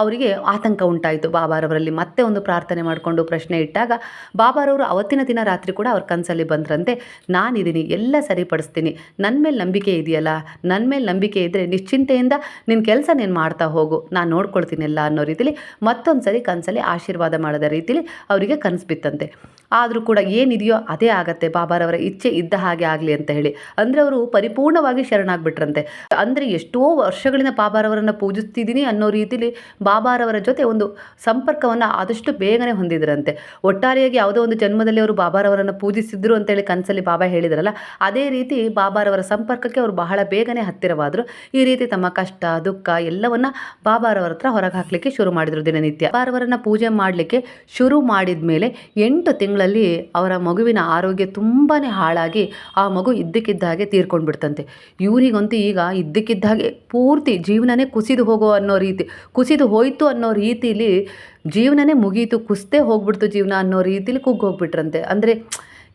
ಅವರಿಗೆ ಆತಂಕ ಉಂಟಾಯಿತು. ಬಾಬಾರವರಲ್ಲಿ ಮತ್ತೆ ಒಂದು ಪ್ರಾರ್ಥನೆ ಮಾಡಿಕೊಂಡು ಪ್ರಶ್ನೆ ಇಟ್ಟಾಗ, ಬಾಬಾರವರು ಅವತ್ತಿನ ದಿನ ರಾತ್ರಿ ಕೂಡ ಅವ್ರ ಕನಸಲ್ಲಿ ಬಂದ್ರಂತೆ. ನಾನಿದ್ದೀನಿ ಎಲ್ಲ ಸರಿಪಡಿಸ್ತೀನಿ. ನನ್ನ ಮೇಲೆ ನಂಬಿಕೆ ಇದೆಯಲ್ಲ? ನನ್ನ ಮೇಲೆ ನಂಬಿಕೆ ಇದ್ದರೆ ನಿಶ್ಚಿಂತೆಯಿಂದ ನಿನ್ನ ಕೆಲಸ ನೀನು ಮಾಡ್ತಾ ಹೋಗು. ನಾನು ನೋಡ್ಕೊಳ್ತೀನಿಲ್ಲ ಅನ್ನೋ ರೀತಿಲಿ ಮತ್ತೊಂದು ಸರಿ ಕನಸಲ್ಲಿ ಆಶೀರ್ವಾದ ಮಾಡದ ರೀತಿಲಿ ಅವರಿಗೆ ಕನಸು ಬಿತ್ತಂತೆ. ಆದರೂ ಕೂಡ ಏನಿದೆಯೋ ಅದೇ ಆಗತ್ತೆ. ಬಾಬಾರವರ ಇಚ್ಛೆ ಇದ್ದ ಹಾಗೆ ಆಗಲಿ ಅಂತ ಹೇಳಿ. ಅಂದರೆ ಅವರು ಪರಿಪೂರ್ಣವಾಗಿ ಶರಣಾಗ್ಬಿಟ್ರಂತೆ. ಅಂದರೆ ಎಷ್ಟೋ ವರ್ಷಗಳಿಂದ ಬಾಬಾರವರನ್ನು ಪೂಜಿಸ್ತಿದ್ದೀನಿ ಅನ್ನೋ ರೀತಿಲಿ ಬಾಬಾರವರ ಜೊತೆ ಒಂದು ಸಂಪರ್ಕವನ್ನು ಆದಷ್ಟು ಬೇಗನೆ ಹೊಂದಿದ್ರಂತೆ. ಒಟ್ಟಾರೆಯಾಗಿ ಯಾವುದೋ ಒಂದು ಜನ್ಮದಲ್ಲಿ ಅವರು ಬಾಬಾರವರನ್ನು ಪೂಜಿಸಿದ್ರು ಅಂತೇಳಿ ಕನಸಲ್ಲಿ ಬಾಬಾ ಹೇಳಿದ್ರಲ್ಲ, ಅದೇ ರೀತಿ ಬಾಬಾರವರ ಸಂಪರ್ಕಕ್ಕೆ ಅವರು ಬಹಳ ಬೇಗನೆ ಹತ್ತಿರವಾದರು. ಈ ರೀತಿ ತಮ್ಮ ಕಷ್ಟ, ದುಃಖ ಎಲ್ಲವನ್ನ ಬಾಬಾರವರ ಹತ್ರ ಹೊರಗೆ ಹಾಕಲಿಕ್ಕೆ ಶುರು ಮಾಡಿದರು ದಿನನಿತ್ಯ. ಬಾಬಾರವರನ್ನ ಪೂಜೆ ಮಾಡಲಿಕ್ಕೆ ಶುರು ಮಾಡಿದ ಮೇಲೆ ಎಂಟು ತಿಂಗಳಲ್ಲಿ ಅವರ ಮಗುವಿನ ಆರೋಗ್ಯ ತುಂಬಾ ಹಾಳಾಗಿ ಆ ಮಗು ಇದ್ದಕ್ಕಿದ್ದ ಹಾಗೆ ತೀರ್ಕೊಂಡು ಬಿಡ್ತಂತೆ ಇವರಿಗಂತೂ ಈಗ ಇದ್ದಕ್ಕಿದ್ದ ಹಾಗೆ ಪೂರ್ತಿ ಜೀವನನೇ ಕುಸಿದು ಹೋಗೋ ಅನ್ನೋ ರೀತಿ, ಕುಸಿದು ಹೋಯಿತು ಅನ್ನೋ ರೀತಿಲಿ ಜೀವನನೇ ಮುಗೀತು, ಕುಸ್ತೇ ಹೋಗ್ಬಿಡ್ತು ಜೀವನ ಅನ್ನೋ ರೀತಿಲಿ ಕುಗ್ಗೋಗ್ಬಿಟ್ರಂತೆ. ಅಂದರೆ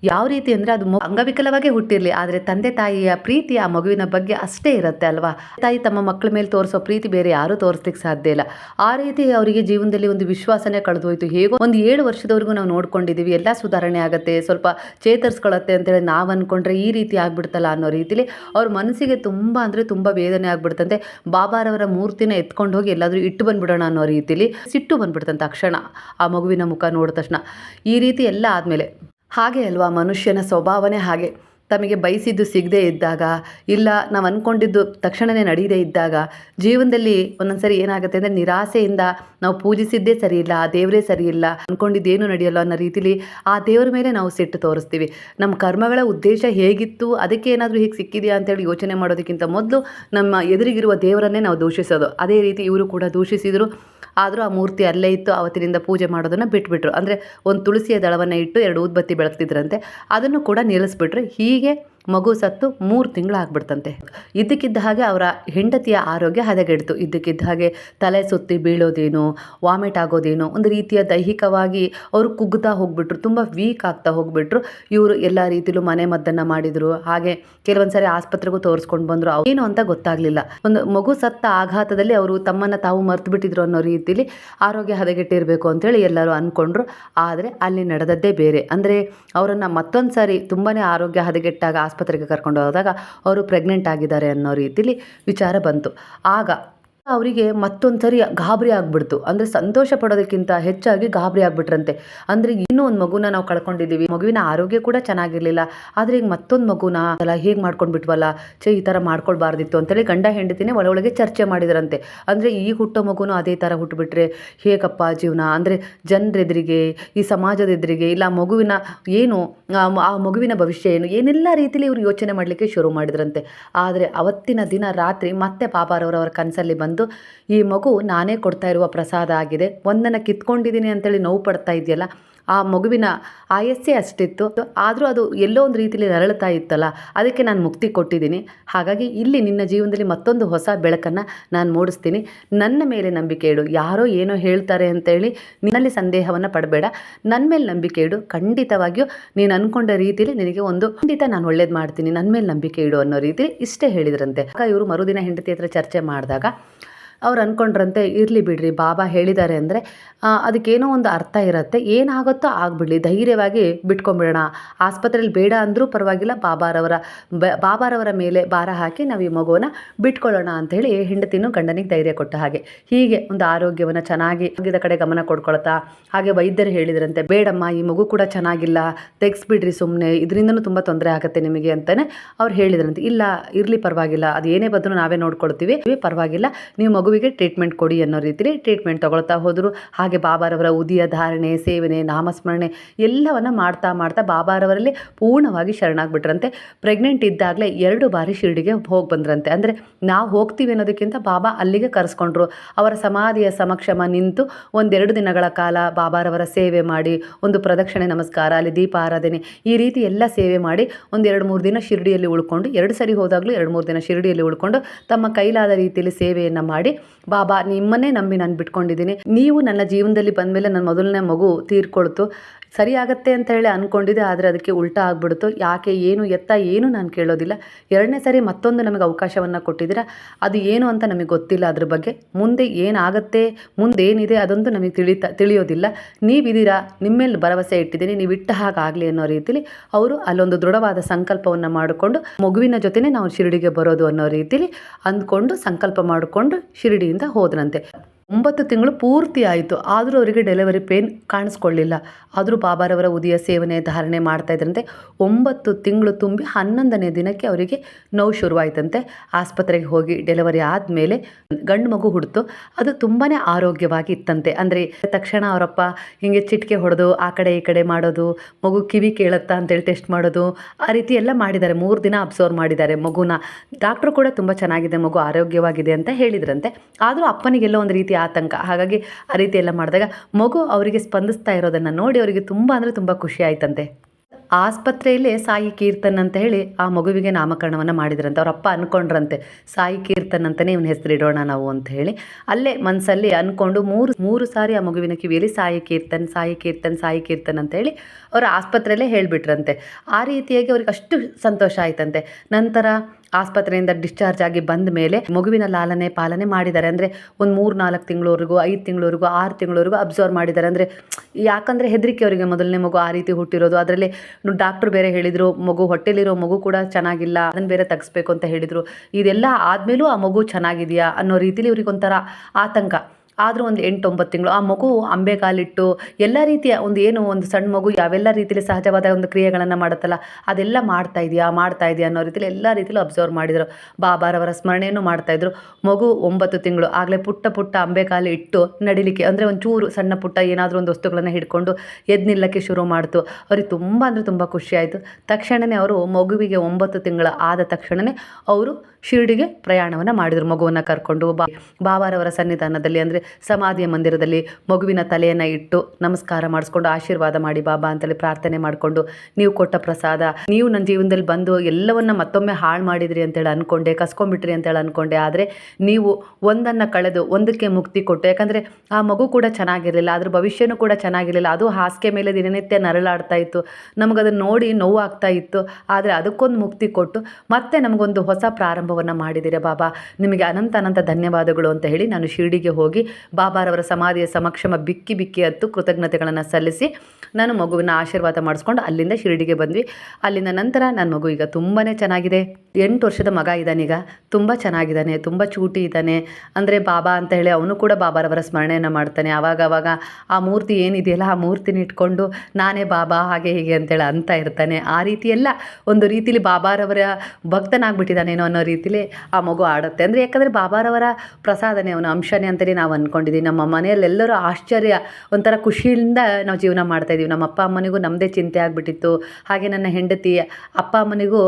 ಯಾವ ರೀತಿ ಅಂದರೆ ಅದು ಅಂಗವಿಕಲವಾಗಿ ಹುಟ್ಟಿರಲಿ, ಆದರೆ ತಂದೆ ತಾಯಿಯ ಪ್ರೀತಿ ಆ ಮಗುವಿನ ಬಗ್ಗೆ ಅಷ್ಟೇ ಇರುತ್ತೆ ಅಲ್ವಾ? ತಾಯಿ ತಮ್ಮ ಮಕ್ಕಳ ಮೇಲೆ ತೋರಿಸೋ ಪ್ರೀತಿ ಬೇರೆ ಯಾರೂ ತೋರಿಸ್ಲಿಕ್ಕೆ ಸಾಧ್ಯ ಇಲ್ಲ. ಆ ರೀತಿ ಅವರಿಗೆ ಜೀವನದಲ್ಲಿ ಒಂದು ವಿಶ್ವಾಸನೇ ಕಳೆದೋಯ್ತು. ಹೇಗೋ ಒಂದು ಏಳು ವರ್ಷದವರೆಗೂ ನಾವು ನೋಡ್ಕೊಂಡಿದ್ದೀವಿ, ಎಲ್ಲ ಸುಧಾರಣೆ ಆಗುತ್ತೆ, ಸ್ವಲ್ಪ ಚೇತರಿಸ್ಕೊಳತ್ತೆ ಅಂತೇಳಿ ನಾವು ಅಂದ್ಕೊಂಡ್ರೆ ಈ ರೀತಿ ಆಗ್ಬಿಡ್ತಲ್ಲ ಅನ್ನೋ ರೀತಿಲಿ ಅವ್ರ ಮನಸ್ಸಿಗೆ ತುಂಬ ಅಂದರೆ ತುಂಬ ವೇದನೆ ಆಗ್ಬಿಡ್ತಂತೆ. ಬಾಬಾರವರ ಮೂರ್ತಿನ ಎತ್ಕೊಂಡು ಹೋಗಿ ಎಲ್ಲಾದರೂ ಇಟ್ಟು ಬಂದ್ಬಿಡೋಣ ಅನ್ನೋ ರೀತಿಲಿ ಸಿಟ್ಟು ಬಂದ್ಬಿಡ್ತಂತೆ ಅಕ್ಷಣ ಕ್ಷಣ, ಆ ಮಗುವಿನ ಮುಖ ನೋಡಿದ ತಕ್ಷಣ. ಈ ರೀತಿ ಎಲ್ಲ ಆದಮೇಲೆ ಹಾಗೆ ಅಲ್ವಾ? ಮನುಷ್ಯನ ಸ್ವಭಾವನೇ ಹಾಗೆ. ತಮಗೆ ಬಯಸಿದ್ದು ಸಿಗದೇ ಇದ್ದಾಗ, ಇಲ್ಲ ನಾವು ಅಂದ್ಕೊಂಡಿದ್ದು ತಕ್ಷಣವೇ ನಡೆಯದೇ ಇದ್ದಾಗ, ಜೀವನದಲ್ಲಿ ಒಂದೊಂದು ಸರಿ ಏನಾಗುತ್ತೆ ಅಂದರೆ ನಿರಾಸೆಯಿಂದ ನಾವು ಪೂಜಿಸಿದ್ದೇ ಸರಿ ಆ ದೇವರೇ ಸರಿ ಇಲ್ಲ ಅಂದ್ಕೊಂಡಿದ್ದೇನು ನಡೆಯಲ್ಲ ಅನ್ನೋ ರೀತಿಲಿ ಆ ದೇವರ ಮೇಲೆ ನಾವು ಸಿಟ್ಟು ತೋರಿಸ್ತೀವಿ. ನಮ್ಮ ಕರ್ಮಗಳ ಉದ್ದೇಶ ಹೇಗಿತ್ತು, ಅದಕ್ಕೆ ಏನಾದರೂ ಹೀಗೆ ಸಿಕ್ಕಿದೆಯಾ ಅಂತೇಳಿ ಯೋಚನೆ ಮಾಡೋದಕ್ಕಿಂತ ಮೊದಲು ನಮ್ಮ ಎದುರಿಗಿರುವ ದೇವರನ್ನೇ ನಾವು ದೂಷಿಸೋದು. ಅದೇ ರೀತಿ ಇವರು ಕೂಡ ದೂಷಿಸಿದರು. ಆದರೂ ಆ ಮೂರ್ತಿ ಅಲ್ಲೇ ಇತ್ತು ಅವತ್ತಿನಿಂದ ಪೂಜೆ ಮಾಡೋದನ್ನು ಬಿಟ್ಬಿಟ್ರು. ಅಂದರೆ ಒಂದು ತುಳಸಿಯ ದಳವನ್ನು ಇಟ್ಟು ಎರಡು ಉದ್ಬತ್ತಿ ಬೆಳಗ್ತಿದ್ರಂತೆ ಅದನ್ನು ಕೂಡ ನಿಲ್ಲಿಸ್ಬಿಟ್ರು. ಹೀಗೆ ಮಗು ಸತ್ತು ಮೂರು ತಿಂಗಳಾಗ್ಬಿಡ್ತಂತೆ. ಇದ್ದಕ್ಕಿದ್ದ ಹಾಗೆ ಅವರ ಹೆಂಡತಿಯ ಆರೋಗ್ಯ ಹದಗೆಡ್ತು. ಇದ್ದಕ್ಕಿದ್ದ ಹಾಗೆ ತಲೆ ಸುತ್ತಿ ಬೀಳೋದೇನೋ, ವಾಮಿಟ್ ಆಗೋದೇನೋ, ಒಂದು ರೀತಿಯ ದೈಹಿಕವಾಗಿ ಅವರು ಕುಗ್ತಾ ಹೋಗ್ಬಿಟ್ರು, ತುಂಬ ವೀಕ್ ಆಗ್ತಾ ಹೋಗ್ಬಿಟ್ರು. ಇವರು ಎಲ್ಲ ರೀತಿಲೂ ಮನೆ ಮದ್ದನ್ನು ಮಾಡಿದರು. ಹಾಗೆ ಕೆಲವೊಂದು ಸಾರಿ ಆಸ್ಪತ್ರೆಗೂ ತೋರಿಸ್ಕೊಂಡು ಬಂದರು. ಏನು ಅಂತ ಗೊತ್ತಾಗಲಿಲ್ಲ. ಒಂದು ಮಗು ಸತ್ತ ಆಘಾತದಲ್ಲಿ ಅವರು ತಮ್ಮನ್ನು ತಾವು ಮರ್ತು ಬಿಟ್ಟಿದ್ರು ಅನ್ನೋ ರೀತಿಲಿ ಆರೋಗ್ಯ ಹದಗೆಟ್ಟಿರಬೇಕು ಅಂತೇಳಿ ಎಲ್ಲರೂ ಅಂದ್ಕೊಂಡ್ರು ಆದರೆ ಅಲ್ಲಿ ನಡೆದದ್ದೇ ಬೇರೆ. ಅಂದರೆ ಅವರನ್ನು ಮತ್ತೊಂದು ಸಾರಿ ತುಂಬಾ ಆರೋಗ್ಯ ಹದಗೆಟ್ಟಾಗ ಆಸ್ಪತ್ರೆಗೆ ಕರ್ಕೊಂಡು ಹೋದಾಗ ಅವರು ಪ್ರೆಗ್ನೆಂಟ್ ಆಗಿದ್ದಾರೆ ಅನ್ನೋ ರೀತಿಲಿ ವಿಚಾರ ಬಂತು. ಆಗ ಅವರಿಗೆ ಮತ್ತೊಂದು ಸರಿ ಗಾಬರಿ ಆಗ್ಬಿಡ್ತು. ಅಂದರೆ ಸಂತೋಷ ಪಡೋದಕ್ಕಿಂತ ಹೆಚ್ಚಾಗಿ ಗಾಬರಿ ಆಗ್ಬಿಟ್ರಂತೆ. ಅಂದರೆ ಇನ್ನೂ ಒಂದು ಮಗುನ ನಾವು ಕಳ್ಕೊಂಡಿದ್ದೀವಿ. ಮಗುವಿನ ಆರೋಗ್ಯ ಕೂಡ ಚೆನ್ನಾಗಿರಲಿಲ್ಲ. ಆದರೆ ಈಗ ಮತ್ತೊಂದು ಮಗುನ ಅಲ್ಲ ಹೇಗೆ ಮಾಡ್ಕೊಂಡ್ಬಿಟ್ವಲ್ಲ? ಬಿಟ್ವಲ್ಲ ಛೇ, ಈ ಥರ ಮಾಡ್ಕೊಳ್ಬಾರ್ದಿತ್ತು ಅಂತೇಳಿ ಗಂಡ ಹೆಂಡತಿನೇ ಒಳಗೊಳಗೆ ಚರ್ಚೆ ಮಾಡಿದ್ರಂತೆ. ಅಂದರೆ ಈಗ ಹುಟ್ಟೋ ಮಗುನೂ ಅದೇ ಥರ ಹುಟ್ಟುಬಿಟ್ರೆ ಹೇಗಪ್ಪ ಜೀವನ? ಅಂದರೆ ಜನರೆದುರಿಗೆ, ಈ ಸಮಾಜದ ಎದುರಿಗೆ ಇಲ್ಲ ಮಗುವಿನ ಏನು, ಆ ಮಗುವಿನ ಭವಿಷ್ಯ ಏನು, ಏನೆಲ್ಲ ರೀತಿಲಿ ಇವರು ಯೋಚನೆ ಮಾಡಲಿಕ್ಕೆ ಶುರು ಮಾಡಿದ್ರಂತೆ. ಆದರೆ ಅವತ್ತಿನ ದಿನ ರಾತ್ರಿ ಮತ್ತೆ ಪಾಪಾರವರವರ ಕನಸಲ್ಲಿ ಬಂದು ಈ ಮಗು ನಾನೇ ಕೊಡ್ತಾ ಇರುವ ಪ್ರಸಾದ ಆಗಿದೆ. ಒಂದನ್ನು ಕಿತ್ಕೊಂಡಿದ್ದೀನಿ ಅಂತೇಳಿ ನೋವು ಪಡ್ತಾ ಇದೆಯಲ್ಲ ಆ ಮಗುವಿನ ಆಯಸ್ಸೇ ಅಷ್ಟಿತ್ತು. ಆದರೂ ಅದು ಎಲ್ಲೋ ಒಂದು ರೀತಿಯಲ್ಲಿ ನರಳುತ್ತಾ ಇತ್ತಲ್ಲ. ಅದಕ್ಕೆ ನಾನು ಮುಕ್ತಿ ಕೊಟ್ಟಿದ್ದೀನಿ. ಹಾಗಾಗಿ ಇಲ್ಲಿ ನಿನ್ನ ಜೀವನದಲ್ಲಿ ಮತ್ತೊಂದು ಹೊಸ ಬೆಳಕನ್ನು ನಾನು ಮೂಡಿಸ್ತೀನಿ. ನನ್ನ ಮೇಲೆ ನಂಬಿಕೆ ಇಡು. ಯಾರೋ ಏನೋ ಹೇಳ್ತಾರೆ ಅಂತೇಳಿ ನಿನ್ನಲ್ಲಿ ಸಂದೇಹವನ್ನು ಪಡಬೇಡ. ನನ್ನ ಮೇಲೆ ನಂಬಿಕೆ ಇಡು. ಖಂಡಿತವಾಗಿಯೂ ನೀನು ಅಂದ್ಕೊಂಡ ರೀತಿಯಲ್ಲಿ ನಿನಗೆ ಒಂದು ಖಂಡಿತ ನಾನು ಒಳ್ಳೇದು ಮಾಡ್ತೀನಿ. ನನ್ನ ಮೇಲೆ ನಂಬಿಕೆ ಇಡು ಅನ್ನೋ ರೀತಿ ಇಷ್ಟೇ ಹೇಳಿದ್ರಂತೆ. ಆಗ ಇವರು ಮರುದಿನ ಹೆಂಡತಿ ಹತ್ರ ಚರ್ಚೆ ಮಾಡಿದಾಗ ಅವ್ರು ಅಂದ್ಕೊಂಡ್ರಂತೆ ಇರಲಿ ಬಿಡ್ರಿ, ಬಾಬಾ ಹೇಳಿದ್ದಾರೆ ಅಂದರೆ ಅದಕ್ಕೇನೋ ಒಂದು ಅರ್ಥ ಇರುತ್ತೆ. ಏನಾಗುತ್ತೋ ಆಗ್ಬಿಡಲಿ, ಧೈರ್ಯವಾಗಿ ಬಿಟ್ಕೊಂಬಿಡೋಣ. ಆಸ್ಪತ್ರೆಯಲ್ಲಿ ಬೇಡ ಅಂದರೂ ಪರವಾಗಿಲ್ಲ, ಬಾಬಾರವರ ಬಾಬಾರವರ ಮೇಲೆ ಭಾರ ಹಾಕಿ ನಾವು ಈ ಮಗುವನ್ನು ಬಿಟ್ಕೊಳ್ಳೋಣ ಅಂಥೇಳಿ ಹೆಂಡತಿನೂ ಗಂಡನಿಗೆ ಧೈರ್ಯ ಕೊಟ್ಟ ಹಾಗೆ. ಹೀಗೆ ಒಂದು ಆರೋಗ್ಯವನ್ನು ಚೆನ್ನಾಗಿ ಆರೋಗ್ಯದ ಕಡೆ ಗಮನ ಕೊಡ್ಕೊಳ್ತಾ, ಹಾಗೆ ವೈದ್ಯರು ಹೇಳಿದ್ರಂತೆ, ಬೇಡಮ್ಮ, ಈ ಮಗು ಕೂಡ ಚೆನ್ನಾಗಿಲ್ಲ, ತೆಗೆಸ್ಬಿಡ್ರಿ ಸುಮ್ಮನೆ ಇದರಿಂದನೂ ತುಂಬ ತೊಂದರೆ ಆಗುತ್ತೆ ನಿಮಗೆ ಅಂತಲೇ ಅವ್ರು ಹೇಳಿದ್ರಂತೆ. ಇಲ್ಲ, ಇರಲಿ ಪರವಾಗಿಲ್ಲ ಅದು ಏನೇ ಬಂದರೂ ನಾವೇ ನೋಡ್ಕೊಳ್ತೀವಿ. ಪರವಾಗಿಲ್ಲ, ನೀವು ಮಗುವಿಗೆ ಟ್ರೀಟ್ಮೆಂಟ್ ಕೊಡಿ ಅನ್ನೋ ರೀತಿಲಿ ಟ್ರೀಟ್ಮೆಂಟ್ ತಗೊಳ್ತಾ ಹೋದರು. ಹಾಗೆ ಬಾಬಾರವರ ಉದಿಯ ಧಾರಣೆ, ಸೇವನೆ, ನಾಮಸ್ಮರಣೆ ಎಲ್ಲವನ್ನ ಮಾಡ್ತಾ ಮಾಡ್ತಾ ಬಾಬಾರವರಲ್ಲಿ ಪೂರ್ಣವಾಗಿ ಶರಣಾಗ್ಬಿಟ್ರಂತೆ. ಪ್ರೆಗ್ನೆಂಟ್ ಇದ್ದಾಗಲೇ ಎರಡು ಬಾರಿ ಶಿರ್ಡಿಗೆ ಹೋಗಿ ಬಂದ್ರಂತೆ. ಅಂದರೆ ನಾವು ಹೋಗ್ತೀವಿ ಅನ್ನೋದಕ್ಕಿಂತ ಬಾಬಾ ಅಲ್ಲಿಗೆ ಕರೆಸ್ಕೊಂಡ್ರು. ಅವರ ಸಮಾಧಿಯ ಸಮಕ್ಷಮ ನಿಂತು ಒಂದೆರಡು ದಿನಗಳ ಕಾಲ ಬಾಬಾರವರ ಸೇವೆ ಮಾಡಿ, ಒಂದು ಪ್ರದಕ್ಷಿಣೆ ನಮಸ್ಕಾರ, ಅಲ್ಲಿ ದೀಪ ಆರಾಧನೆ ಈ ರೀತಿ ಎಲ್ಲ ಸೇವೆ ಮಾಡಿ ಒಂದು ಎರಡು ಮೂರು ದಿನ ಶಿರ್ಡಿಯಲ್ಲಿ ಉಳ್ಕೊಂಡು, ಎರಡು ಸರಿ ಹೋದಾಗಲೂ ಎರಡು ಮೂರು ದಿನ ಶಿರ್ಡಿಯಲ್ಲಿ ಉಳ್ಕೊಂಡು ತಮ್ಮ ಕೈಲಾದ ರೀತಿಯಲ್ಲಿ ಸೇವೆಯನ್ನು ಮಾಡಿ ಬಾಬಾ ನಿಮ್ಮನ್ನೇ ನಂಬಿ ನಾನು ಬಿಟ್ಕೊಂಡಿದ್ದೀನಿ. ನೀವು ನನ್ನ ಜೀವನದಲ್ಲಿ ಬಂದಮೇಲೆ ನನ್ನ ಮೊದಲನೇ ಮಗು ತೀರ್ಕೊಳ್ತು. ಸರಿ ಆಗತ್ತೆ ಅಂತ ಹೇಳಿ ಅಂದ್ಕೊಂಡಿದ್ದೆ ಆದರೆ ಅದಕ್ಕೆ ಉಲ್ಟಾ ಆಗಿಬಿಡ್ತು. ಯಾಕೆ, ಏನು ಎತ್ತ, ಏನು ನಾನು ಕೇಳೋದಿಲ್ಲ. ಎರಡನೇ ಸಾರಿ ಮತ್ತೊಂದು ನಮಗೆ ಅವಕಾಶವನ್ನು ಕೊಟ್ಟಿದ್ದೀರಾ? ಅದು ಏನು ಅಂತ ನಮಗೆ ಗೊತ್ತಿಲ್ಲ ಅದ್ರ ಬಗ್ಗೆ. ಮುಂದೆ ಏನಾಗುತ್ತೆ ಮುಂದೆ ಏನಿದೆ ಅದಂತೂ ನಮಗೆ ತಿಳಿತಾ, ತಿಳಿಯೋದಿಲ್ಲ. ನೀವಿದ್ದೀರಾ? ನಿಮ್ಮೇಲೆ ಭರವಸೆ ಇಟ್ಟಿದ್ದೀನಿ. ನೀವು ಇಟ್ಟ ಹಾಗಾಗಲಿ ಅನ್ನೋ ರೀತಿಲಿ ಅವರು ಅಲ್ಲೊಂದು ದೃಢವಾದ ಸಂಕಲ್ಪವನ್ನು ಮಾಡಿಕೊಂಡು, ಮಗುವಿನ ಜೊತೆನೇ ನಾವು ಶಿರಡಿಗೆ ಬರೋದು ಅನ್ನೋ ರೀತಿಲಿ ಅಂದ್ಕೊಂಡು ಸಂಕಲ್ಪ ಮಾಡಿಕೊಂಡು ಶಿರಡಿಯಿಂದ ಹೋದ್ರಂತೆ. ಒಂಬತ್ತು ತಿಂಗಳು ಪೂರ್ತಿ ಆಯಿತು. ಆದರೂ ಅವರಿಗೆ ಡೆಲಿವರಿ ಪೇನ್ ಕಾಣಿಸ್ಕೊಳ್ಳಿಲ್ಲ. ಆದರೂ ಬಾಬಾರವರ ಉದಯ ಸೇವನೆ ಧಾರಣೆ ಮಾಡ್ತಾ ಇದ್ರಂತೆ. ಒಂಬತ್ತು ತಿಂಗಳು ತುಂಬಿ ಹನ್ನೊಂದನೇ ದಿನಕ್ಕೆ ಅವರಿಗೆ ನೋವು ಶುರುವಾಯಿತಂತೆ. ಆಸ್ಪತ್ರೆಗೆ ಹೋಗಿ ಡೆಲಿವರಿ ಆದಮೇಲೆ ಗಂಡು ಮಗು ಹುಡ್ತು. ಅದು ತುಂಬಾ ಆರೋಗ್ಯವಾಗಿ ಇತ್ತಂತೆ. ಅಂದರೆ ತಕ್ಷಣ ಅವರಪ್ಪ ಹೀಗೆ ಚಿಟಿಕೆ ಹೊಡೆದು, ಆ ಕಡೆ ಈ ಕಡೆ ಮಾಡೋದು, ಮಗು ಕಿವಿ ಕೇಳುತ್ತಾ ಅಂತೇಳಿ ಟೆಸ್ಟ್ ಮಾಡೋದು, ಆ ರೀತಿ ಎಲ್ಲ ಮಾಡಿದ್ದಾರೆ. ಮೂರು ದಿನ ಅಬ್ಸರ್ವ್ ಮಾಡಿದ್ದಾರೆ ಮಗುನ. ಡಾಕ್ಟ್ರು ಕೂಡ ತುಂಬ ಚೆನ್ನಾಗಿದೆ, ಮಗು ಆರೋಗ್ಯವಾಗಿದೆ ಅಂತ ಹೇಳಿದ್ರಂತೆ. ಆದರೂ ಅಪ್ಪನಿಗೆಲ್ಲೋ ಒಂದು ರೀತಿ ಆತಂಕ. ಹಾಗಾಗಿ ಆ ರೀತಿ ಎಲ್ಲ ಮಾಡಿದಾಗ ಮಗು ಅವರಿಗೆ ಸ್ಪಂದಿಸ್ತಾ ಇರೋದನ್ನು ನೋಡಿ ಅವರಿಗೆ ತುಂಬ ಅಂದರೆ ತುಂಬ ಖುಷಿ ಆಯ್ತಂತೆ. ಆಸ್ಪತ್ರೆಯಲ್ಲೇ ಸಾಯಿ ಕೀರ್ತನ್ ಅಂತ ಹೇಳಿ ಆ ಮಗುವಿಗೆ ನಾಮಕರಣವನ್ನು ಮಾಡಿದ್ರಂತೆ. ಅವರಪ್ಪ ಅಂದ್ಕೊಂಡ್ರಂತೆ ಸಾಯಿ ಕೀರ್ತನ್ ಅಂತಲೇ ಇವನ ಹೆಸರಿಡೋಣ ನಾವು ಅಂತ ಹೇಳಿ. ಅಲ್ಲೇ ಮನಸ್ಸಲ್ಲಿ ಅಂದ್ಕೊಂಡು ಮೂರು ಮೂರು ಸಾರಿ ಆ ಮಗುವಿನ ಕಿವಿಯಲ್ಲಿ ಸಾಯಿ ಕೀರ್ತನ್ ಸಾಯಿ ಕೀರ್ತನ್ ಸಾಯಿ ಕೀರ್ತನ್ ಅಂತ ಹೇಳಿ ಅವರು ಆಸ್ಪತ್ರೆಯಲ್ಲೇ ಹೇಳಿಬಿಟ್ರಂತೆ. ಆ ರೀತಿಯಾಗಿ ಅವ್ರಿಗೆ ಅಷ್ಟು ಸಂತೋಷ ಆಯ್ತಂತೆ. ನಂತರ ಆಸ್ಪತ್ರೆಯಿಂದ ಡಿಸ್ಚಾರ್ಜ್ ಆಗಿ ಬಂದ ಮೇಲೆ ಮಗುವಿನ ಲಾಲನೆ ಪಾಲನೆ ಮಾಡಿದ್ದಾರೆ. ಅಂದರೆ ಒಂದು ಮೂರು ನಾಲ್ಕು ತಿಂಗಳವರೆಗೂ, ಐದು ತಿಂಗಳವರೆಗೂ, ಆರು ತಿಂಗಳವರೆಗೂ ಅಬ್ಸರ್ವ್ ಮಾಡಿದ್ದಾರೆ. ಅಂದರೆ ಯಾಕಂದರೆ ಹೆದರಿಕೆ ಅವರಿಗೆ ಮೊದಲನೇ ಮಗು ಆ ರೀತಿ ಹುಟ್ಟಿರೋದು. ಅದರಲ್ಲಿ ಡಾಕ್ಟ್ರು ಬೇರೆ ಹೇಳಿದರು, ಮಗು ಹೊಟ್ಟೆಲಿರೋ ಮಗು ಕೂಡ ಚೆನ್ನಾಗಿಲ್ಲ, ಅದನ್ನು ಬೇರೆ ತೆಗೆಸ್ಬೇಕು ಅಂತ ಹೇಳಿದರು. ಇದೆಲ್ಲ ಆದಮೇಲೂ ಆ ಮಗು ಚೆನ್ನಾಗಿದೆಯಾ ಅನ್ನೋ ರೀತಿಲಿ ಇವ್ರಿಗೆ ಒಂಥರ ಆತಂಕ. ಆದರೂ ಒಂದು ಎಂಟು ಒಂಬತ್ತು ತಿಂಗಳು, ಆ ಮಗು ಅಂಬೆಗಾಲಿಟ್ಟು ಎಲ್ಲ ರೀತಿಯ ಒಂದು ಏನು ಒಂದು ಸಣ್ಣ ಮಗು ಯಾವೆಲ್ಲ ರೀತಿಯಲ್ಲಿ ಸಹಜವಾದ ಒಂದು ಕ್ರಿಯೆಗಳನ್ನು ಮಾಡುತ್ತಲ್ಲ, ಅದೆಲ್ಲ ಮಾಡ್ತಾ ಇದೆಯಾ ಮಾಡ್ತಾ ಇದೆಯಾ ಅನ್ನೋ ರೀತಿಯಲ್ಲಿ ಎಲ್ಲ ರೀತಿಯಲ್ಲೂ ಅಬ್ಸರ್ವ್ ಮಾಡಿದರು. ಬಾಬಾರವರ ಸ್ಮರಣೆಯನ್ನು ಮಾಡ್ತಾಯಿದ್ರು ಮಗು ಒಂಬತ್ತು ತಿಂಗಳು, ಆಗಲೇ ಪುಟ್ಟ ಪುಟ್ಟ ಅಂಬೆ ಕಾಲು ಇಟ್ಟು ನಡಿಲಿಕ್ಕೆ, ಅಂದರೆ ಒಂಚೂರು ಸಣ್ಣ ಪುಟ್ಟ ಏನಾದರೂ ಒಂದು ವಸ್ತುಗಳನ್ನು ಹಿಡ್ಕೊಂಡು ಎದ್ದು ನಿಲ್ಲಕ್ಕೆ ಶುರು ಮಾಡ್ತು. ಅವ್ರಿಗೆ ತುಂಬ ಅಂದರೆ ತುಂಬ ಖುಷಿಯಾಯಿತು ತಕ್ಷಣವೇ ಅವರು ಮಗುವಿಗೆ ಒಂಬತ್ತು ತಿಂಗಳು ಆದ ತಕ್ಷಣವೇ ಅವರು ಶಿರಡಿಗೆ ಪ್ರಯಾಣವನ್ನು ಮಾಡಿದರು, ಮಗುವನ್ನು ಕರ್ಕೊಂಡು ಬಾಬಾರವರ ಸನ್ನಿಧಾನದಲ್ಲಿ. ಅಂದರೆ ಸಮಾಧಿಯ ಮಂದಿರದಲ್ಲಿ ಮಗುವಿನ ತಲೆಯನ್ನು ಇಟ್ಟು ನಮಸ್ಕಾರ ಮಾಡಿಸ್ಕೊಂಡು ಆಶೀರ್ವಾದ ಮಾಡಿ ಬಾಬಾ ಅಂತೇಳಿ ಪ್ರಾರ್ಥನೆ ಮಾಡಿಕೊಂಡು ನೀವು ಕೊಟ್ಟ ಪ್ರಸಾದ, ನೀವು ನನ್ನ ಜೀವನದಲ್ಲಿ ಬಂದು ಎಲ್ಲವನ್ನ ಮತ್ತೊಮ್ಮೆ ಹಾಳು ಮಾಡಿದ್ರಿ ಅಂತೇಳಿ ಅಂದ್ಕೊಂಡೆ ಕಸ್ಕೊಂಡ್ಬಿಟ್ರಿ ಅಂತೇಳಿ ಅಂದ್ಕೊಂಡೆ ಆದರೆ ನೀವು ಒಂದನ್ನು ಕಳೆದು ಒಂದಕ್ಕೆ ಮುಕ್ತಿ ಕೊಟ್ಟು, ಯಾಕಂದರೆ ಆ ಮಗು ಕೂಡ ಚೆನ್ನಾಗಿರಲಿಲ್ಲ ಅದ್ರ ಭವಿಷ್ಯನೂ ಕೂಡ ಚೆನ್ನಾಗಿರಲಿಲ್ಲ, ಅದು ಹಾಸಿಗೆ ಮೇಲೆ ದಿನನಿತ್ಯ ನರಳಾಡ್ತಾ ಇತ್ತು, ನಮಗದನ್ನು ನೋಡಿ ನೋವಾಗ್ತಾ ಇತ್ತು, ಆದರೆ ಅದಕ್ಕೊಂದು ಮುಕ್ತಿ ಕೊಟ್ಟು ಮತ್ತೆ ನಮಗೊಂದು ಹೊಸ ಪ್ರಾರಂಭವನ್ನು ಮಾಡಿದ್ದೀರಾ ಬಾಬಾ. ನಿಮಗೆ ಅನಂತ ಅನಂತ ಧನ್ಯವಾದಗಳು ಅಂತ ಹೇಳಿ ನಾನು ಶಿರ್ಡಿಗೆ ಹೋಗಿ ಬಾಬಾರವರ ಸಮಾಧಿಯ ಸಮಕ್ಷಮ ಬಿಕ್ಕಿ ಬಿಕ್ಕಿ ಹತ್ತು ಕೃತಜ್ಞತೆಗಳನ್ನು ಸಲ್ಲಿಸಿ ನಾನು ಮಗುವಿನ ಆಶೀರ್ವಾದ ಮಾಡಿಸ್ಕೊಂಡು ಅಲ್ಲಿಂದ ಶಿರಡಿಗೆ ಬಂದ್ವಿ. ಅಲ್ಲಿಂದ ನಂತರ ನನ್ನ ಮಗು ಈಗ ತುಂಬಾ ಚೆನ್ನಾಗಿದೆ. ಎಂಟು ವರ್ಷದ ಮಗ ಇದ್ದಾನೀಗ ತುಂಬ ಚೆನ್ನಾಗಿದ್ದಾನೆ, ತುಂಬ ಚೂಟಿ ಇದ್ದಾನೆ. ಅಂದರೆ ಬಾಬಾ ಅಂತ ಹೇಳಿ ಅವನು ಕೂಡ ಬಾಬಾರವರ ಸ್ಮರಣೆಯನ್ನು ಮಾಡ್ತಾನೆ. ಆವಾಗ ಆವಾಗ ಆ ಮೂರ್ತಿ ಏನಿದೆಯಲ್ಲ ಆ ಮೂರ್ತಿನ ಇಟ್ಕೊಂಡು ನಾನೇ ಬಾಬಾ, ಹಾಗೆ ಹೀಗೆ ಅಂತೇಳಿ ಅಂತ ಇರ್ತಾನೆ. ಆ ರೀತಿಯೆಲ್ಲ ಒಂದು ರೀತಿಲಿ ಬಾಬಾರವರ ಭಕ್ತನಾಗ್ಬಿಟ್ಟಿದ್ದಾನೇನೋ ಅನ್ನೋ ರೀತಿಲಿ ಆ ಮಗು ಆಡುತ್ತೆ. ಅಂದರೆ ಯಾಕಂದರೆ ಬಾಬಾರವರ ಪ್ರಸಾದನೇ ಅವನ ಅಂಶನೇ ಅಂತಲೇ ನಾವು ಅಂದ್ಕೊಂಡಿದ್ದೀವಿ ನಮ್ಮ ಮನೆಯಲ್ಲೆಲ್ಲರೂ ಆಶ್ಚರ್ಯ, ಒಂಥರ ಖುಷಿಯಿಂದ ನಾವು ಜೀವನ ಮಾಡ್ತಾಯಿದ್ದೀವಿ ನಮ್ಮ ಅಪ್ಪ ಅಮ್ಮನಿಗೂ ನಮ್ಮದೇ ಚಿಂತೆ ಆಗಿಬಿಟ್ಟಿತ್ತು. ಹಾಗೆ ನನ್ನ ಹೆಂಡತಿ ಅಪ್ಪ ಅಮ್ಮನಿಗೂ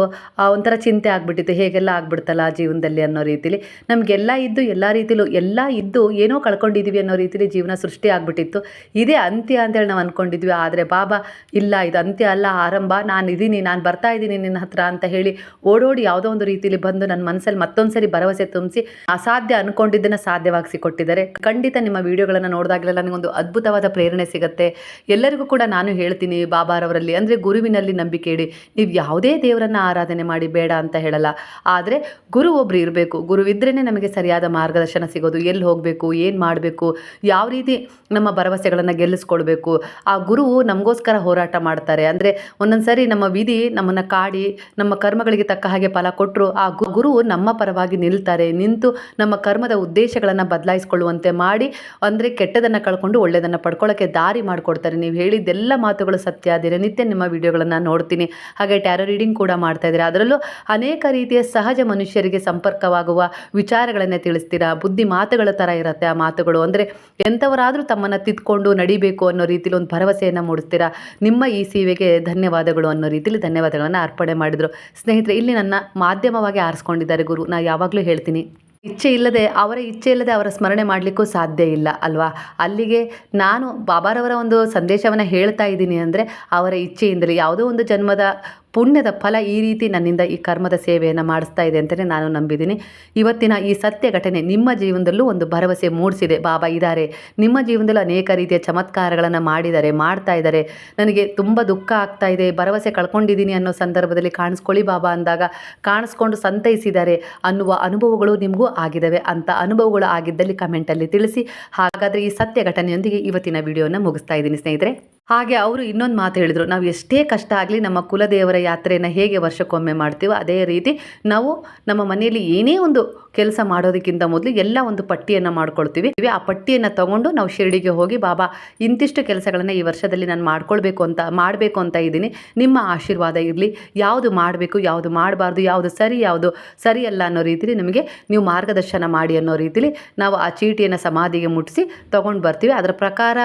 ಒಂಥರ ಚಿಂತೆ ಆಗಿಬಿಟ್ಟಿತ್ತು. ಹೇಗೆಲ್ಲ ಆಗ್ಬಿಡ್ತಲ್ಲ ಜೀವನದಲ್ಲಿ ಅನ್ನೋ ರೀತಿಲಿ. ನಮಗೆಲ್ಲ ಇದ್ದು ಎಲ್ಲ ರೀತಿಲೂ, ಎಲ್ಲ ಇದ್ದು ಏನೋ ಕಳ್ಕೊಂಡಿದ್ದೀವಿ ಅನ್ನೋ ರೀತಿಲಿ ಜೀವನ ಸೃಷ್ಟಿ ಆಗಿಬಿಟ್ಟಿತ್ತು. ಇದೇ ಅಂತ್ಯ ಅಂತೇಳಿ ನಾವು ಅಂದ್ಕೊಂಡಿದ್ವಿ. ಆದರೆ ಬಾಬಾ, ಇಲ್ಲ, ಇದು ಅಂತ್ಯ ಅಲ್ಲ, ಆರಂಭ. ನಾನು ಇದ್ದೀನಿ ನಾನು ಬರ್ತಾ ಇದ್ದೀನಿ ನಿನ್ನ ಹತ್ರ ಅಂತ ಹೇಳಿ ಓಡೋಡಿ ಯಾವುದೋ ಒಂದು ರೀತಿಲಿ ಬಂದು ನನ್ನ ಮನಸ್ಸಲ್ಲಿ ಮತ್ತೊಂದು ಸರಿ ಭರವಸೆ ತುಂಬಿಸಿ ಅಸಾಧ್ಯ ಅಂದ್ಕೊಂಡಿದ್ದನ್ನು ಸಾಧ್ಯವಾಗಿಸಿ ಕೊಟ್ಟಿದ್ದಾರೆ. ಖಂಡಿತ ನಿಮ್ಮ ವಿಡಿಯೋಗಳನ್ನು ನೋಡಿದಾಗಲೆಲ್ಲ ನನಗೊಂದು ಅದ್ಭುತವಾದ ಪ್ರೇರಣೆ ಸಿಗುತ್ತೆ. ಎಲ್ಲರಿಗೂ ಕೂಡ ನಾನು ಹೇಳ್ತೀನಿ ಬಾಬಾರವರಲ್ಲಿ, ಅಂದರೆ ಗುರುವಿನಲ್ಲಿ ನಂಬಿಕೆ ಇಡಿ. ನೀವು ಯಾವುದೇ ದೇವರನ್ನು ಆರಾಧನೆ ಮಾಡಿ ಬೇಡ ಅಂತ ಹೇಳಲ್ಲ. ಆದರೆ ಗುರು ಒಬ್ಬರು ಇರಬೇಕು. ಗುರುವಿದ್ರೇ ನಮಗೆ ಸರಿಯಾದ ಮಾರ್ಗದರ್ಶನ ಸಿಗೋದು. ಎಲ್ಲಿ ಹೋಗಬೇಕು, ಏನು ಮಾಡಬೇಕು, ಯಾವ ರೀತಿ ನಮ್ಮ ಭರವಸೆಗಳನ್ನು ಗೆಲ್ಲಿಸ್ಕೊಳ್ಬೇಕು. ಆ ಗುರು ನಮಗೋಸ್ಕರ ಹೋರಾಟ ಮಾಡ್ತಾರೆ. ಅಂದರೆ ಒಂದೊಂದು ಸರಿ ನಮ್ಮ ವಿಧಿ ನಮ್ಮನ್ನು ಕಾಡಿ, ನಮ್ಮ ಕರ್ಮಗಳಿಗೆ ತಕ್ಕ ಹಾಗೆ ಫಲ ಕೊಟ್ಟರು ಆ ಗುರು ನಮ್ಮ ಪರವಾಗಿ ನಿಲ್ತಾರೆ. ನಿಂತು ನಮ್ಮ ಕರ್ಮದ ಉದ್ದೇಶಗಳನ್ನು ಬದಲಾಯಿಸ್ಕೊಳ್ಳುವಂತೆ ಮಾಡಿ, ಅಂದರೆ ಕೆಟ್ಟದನ್ನು ಕಳ್ಕೊಂಡು ಒಳ್ಳೆಯದನ್ನು ಪಡ್ಕೊಳ್ಳೋಕ್ಕೆ ದಾರಿ ಮಾಡಿಕೊಡ್ತಾರೆ. ನೀವು ಹೇಳಿದ್ದೆಲ್ಲ ಮಾತುಗಳು ಸತ್ಯ ದಿನನಿತ್ಯ ನಿಮ್ಮ ವಿಡಿಯೋಗಳನ್ನು ನೋಡ್ತೀನಿ. ಹಾಗೆ ಟ್ಯಾರೋ ರೀಡಿಂಗ್ ಕೂಡ ಮಾಡ್ತಾ ಇದ್ದೀರಾ? ಅದರಲ್ಲೂ ಅನೇಕ ರೀತಿಯ ಸಹಜ ಮನುಷ್ಯರಿಗೆ ಸಂಪರ್ಕವಾಗುವ ವಿಚಾರಗಳನ್ನೇ ತಿಳಿಸ್ತೀರಾ? ಬುದ್ಧಿ ಮಾತುಗಳ ಥರ ಇರುತ್ತೆ ಆ ಮಾತುಗಳು. ಅಂದರೆ ಎಂಥವರಾದರೂ ತಮ್ಮನ್ನು ತಿದ್ಕೊಂಡು ನಡಿಬೇಕು ಅನ್ನೋ ರೀತಿಲಿ ಒಂದು ಭರವಸೆಯನ್ನು ಮೂಡಿಸ್ತೀರಾ? ನಿಮ್ಮ ಈ ಸೇವೆಗೆ ಧನ್ಯವಾದಗಳು ಅನ್ನೋ ರೀತಿಲಿ ಧನ್ಯವಾದಗಳನ್ನು ಅರ್ಪಣೆ ಮಾಡಿದರು. ಸ್ನೇಹಿತರೆ, ಇಲ್ಲಿ ನನ್ನ ಮಾಧ್ಯಮವಾಗಿ ಆರಿಸ್ಕೊಂಡಿದ್ದಾರೆ ಗುರು. ನಾ ಯಾವಾಗಲೂ ಹೇಳ್ತೀನಿ ಇಚ್ಛೆ ಇಲ್ಲದೆ, ಅವರ ಇಚ್ಛೆ ಇಲ್ಲದೆ ಅವರ ಸ್ಮರಣೆ ಮಾಡಲಿಕ್ಕೂ ಸಾಧ್ಯ ಇಲ್ಲ, ಅಲ್ವಾ? ಅಲ್ಲಿಗೆ ನಾನು ಬಾಬಾರವರ ಒಂದು ಸಂದೇಶವನ್ನು ಹೇಳ್ತಾ ಇದ್ದೀನಿ ಅಂದರೆ, ಅವರ ಇಚ್ಛೆಯಿಂದಲೇ ಯಾವುದೋ ಒಂದು ಜನ್ಮದ ಪುಣ್ಯದ ಫಲ ಈ ರೀತಿ ನನ್ನಿಂದ ಈ ಕರ್ಮದ ಸೇವೆಯನ್ನು ಮಾಡಿಸ್ತಾ ಇದೆ ಅಂತಲೇ ನಾನು ನಂಬಿದ್ದೀನಿ. ಇವತ್ತಿನ ಈ ಸತ್ಯ ಘಟನೆ ನಿಮ್ಮ ಜೀವನದಲ್ಲೂ ಒಂದು ಭರವಸೆ ಮೂಡಿಸಿದೆ. ಬಾಬಾ ಇದ್ದಾರೆ ನಿಮ್ಮ ಜೀವನದಲ್ಲೂ ಅನೇಕ ರೀತಿಯ ಚಮತ್ಕಾರಗಳನ್ನು ಮಾಡಿದ್ದಾರೆ, ಮಾಡ್ತಾ ಇದ್ದಾರೆ. ನನಗೆ ತುಂಬ ದುಃಖ ಆಗ್ತಾ ಇದೆ. ಭರವಸೆ ಕಳ್ಕೊಂಡಿದ್ದೀನಿ ಅನ್ನೋ ಸಂದರ್ಭದಲ್ಲಿ ಕಾಣಿಸ್ಕೊಳ್ಳಿ ಬಾಬಾ ಅಂದಾಗ, ಕಾಣಿಸ್ಕೊಂಡು ಸಂತೈಸಿದ್ದಾರೆ ಅನ್ನುವ ಅನುಭವಗಳು ನಿಮಗೂ ಆಗಿದ್ದಾವೆ ಅಂತ ಅನುಭವಗಳು ಆಗಿದ್ದಲ್ಲಿ ಕಮೆಂಟಲ್ಲಿ ತಿಳಿಸಿ. ಹಾಗಾದರೆ ಈ ಸತ್ಯ ಘಟನೆಯೊಂದಿಗೆ ಇವತ್ತಿನ ವಿಡಿಯೋನ ಮುಗಿಸ್ತಾ ಇದ್ದೀನಿ ಸ್ನೇಹಿತರೆ. ಹಾಗೆ ಅವರು ಇನ್ನೊಂದು ಮಾತು ಹೇಳಿದರು, ನಾವು ಎಷ್ಟೇ ಕಷ್ಟ ಆಗಲಿ ನಮ್ಮ ಕುಲದೇವರ ಯಾತ್ರೆಯನ್ನು ಹೇಗೆ ವರ್ಷಕ್ಕೊಮ್ಮೆ ಮಾಡ್ತೀವೋ ಅದೇ ರೀತಿ ನಾವು ನಮ್ಮ ಮನೆಯಲ್ಲಿ ಏನೇ ಒಂದು ಕೆಲಸ ಮಾಡೋದಕ್ಕಿಂತ ಮೊದಲು ಎಲ್ಲ ಒಂದು ಪಟ್ಟಿಯನ್ನು ಮಾಡ್ಕೊಳ್ತೀವಿ. ಆ ಪಟ್ಟಿಯನ್ನು ತಗೊಂಡು ನಾವು ಶಿರಡಿಗೆ ಹೋಗಿ, ಬಾಬಾ, ಇಂತಿಷ್ಟು ಕೆಲಸಗಳನ್ನು ಈ ವರ್ಷದಲ್ಲಿ ನಾನು ಮಾಡ್ಕೊಳ್ಬೇಕು ಅಂತ, ಮಾಡಬೇಕು ಅಂತ ಇದ್ದೀನಿ. ನಿಮ್ಮ ಆಶೀರ್ವಾದ ಇರಲಿ. ಯಾವುದು ಮಾಡಬೇಕು, ಯಾವುದು ಮಾಡಬಾರ್ದು, ಯಾವುದು ಸರಿ, ಯಾವುದು ಸರಿಯಲ್ಲ ಅನ್ನೋ ರೀತಿಲಿ ನಮಗೆ ನೀವು ಮಾರ್ಗದರ್ಶನ ಮಾಡಿ ಅನ್ನೋ ರೀತಿಲಿ ನಾವು ಆ ಚೀಟಿಯನ್ನು ಸಮಾಧಿಗೆ ಮುಟ್ಟಿಸಿ ತೊಗೊಂಡು ಬರ್ತೀವಿ. ಅದರ ಪ್ರಕಾರ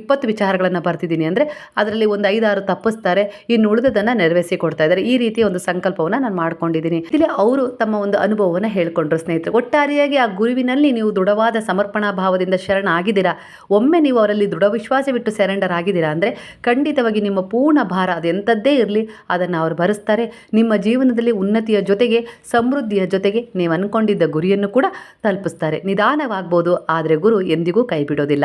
ಇಪ್ಪತ್ತು ವಿಚಾರಗಳನ್ನು ಬರ್ತಿದ್ದೀನಿ ಅಂದರೆ ಅದರಲ್ಲಿ ಒಂದು ಐದಾರು ತಪ್ಪಿಸ್ತಾರೆ. ಇನ್ನು ಉಳಿದದನ್ನು ನೆರವೇರಿಸಿ ಕೊಡ್ತಾ ಇದ್ದಾರೆ. ಈ ರೀತಿಯ ಒಂದು ಸಂಕಲ್ಪವನ್ನು ನಾನು ಮಾಡ್ಕೊಂಡಿದ್ದೀನಿ. ಇಲ್ಲಿ ಅವರು ತಮ್ಮ ಒಂದು ಅನುಭವವನ್ನು ಹೇಳ್ಕೊಂಡ್ರು ಸ್ನೇಹಿತರು. ಒಟ್ಟಾರೆಯಾಗಿ ಆ ಗುರುವಿನಲ್ಲಿ ನೀವು ದೃಢವಾದ ಸಮರ್ಪಣಾ ಭಾವದಿಂದ ಶರಣ ಆಗಿದ್ದೀರಾ? ಒಮ್ಮೆ ನೀವು ಅವರಲ್ಲಿ ದೃಢ ವಿಶ್ವಾಸವಿಟ್ಟು ಸೆರೆಂಡರ್ ಆಗಿದ್ದೀರಾ ಅಂದರೆ ಖಂಡಿತವಾಗಿ ನಿಮ್ಮ ಪೂರ್ಣ ಭಾರ ಅದು ಎಂಥದ್ದೇ ಇರಲಿ, ಅದನ್ನು ಅವರು ಭರಿಸ್ತಾರೆ. ನಿಮ್ಮ ಜೀವನದಲ್ಲಿ ಉನ್ನತಿಯ ಜೊತೆಗೆ, ಸಮೃದ್ಧಿಯ ಜೊತೆಗೆ ನೀವು ಅಂದ್ಕೊಂಡಿದ್ದ ಗುರಿಯನ್ನು ಕೂಡ ತಲುಪಿಸ್ತಾರೆ. ನಿಧಾನವಾಗ್ಬೋದು, ಆದರೆ ಗುರು ಎಂದಿಗೂ ಕೈ ಬಿಡೋದಿಲ್ಲ.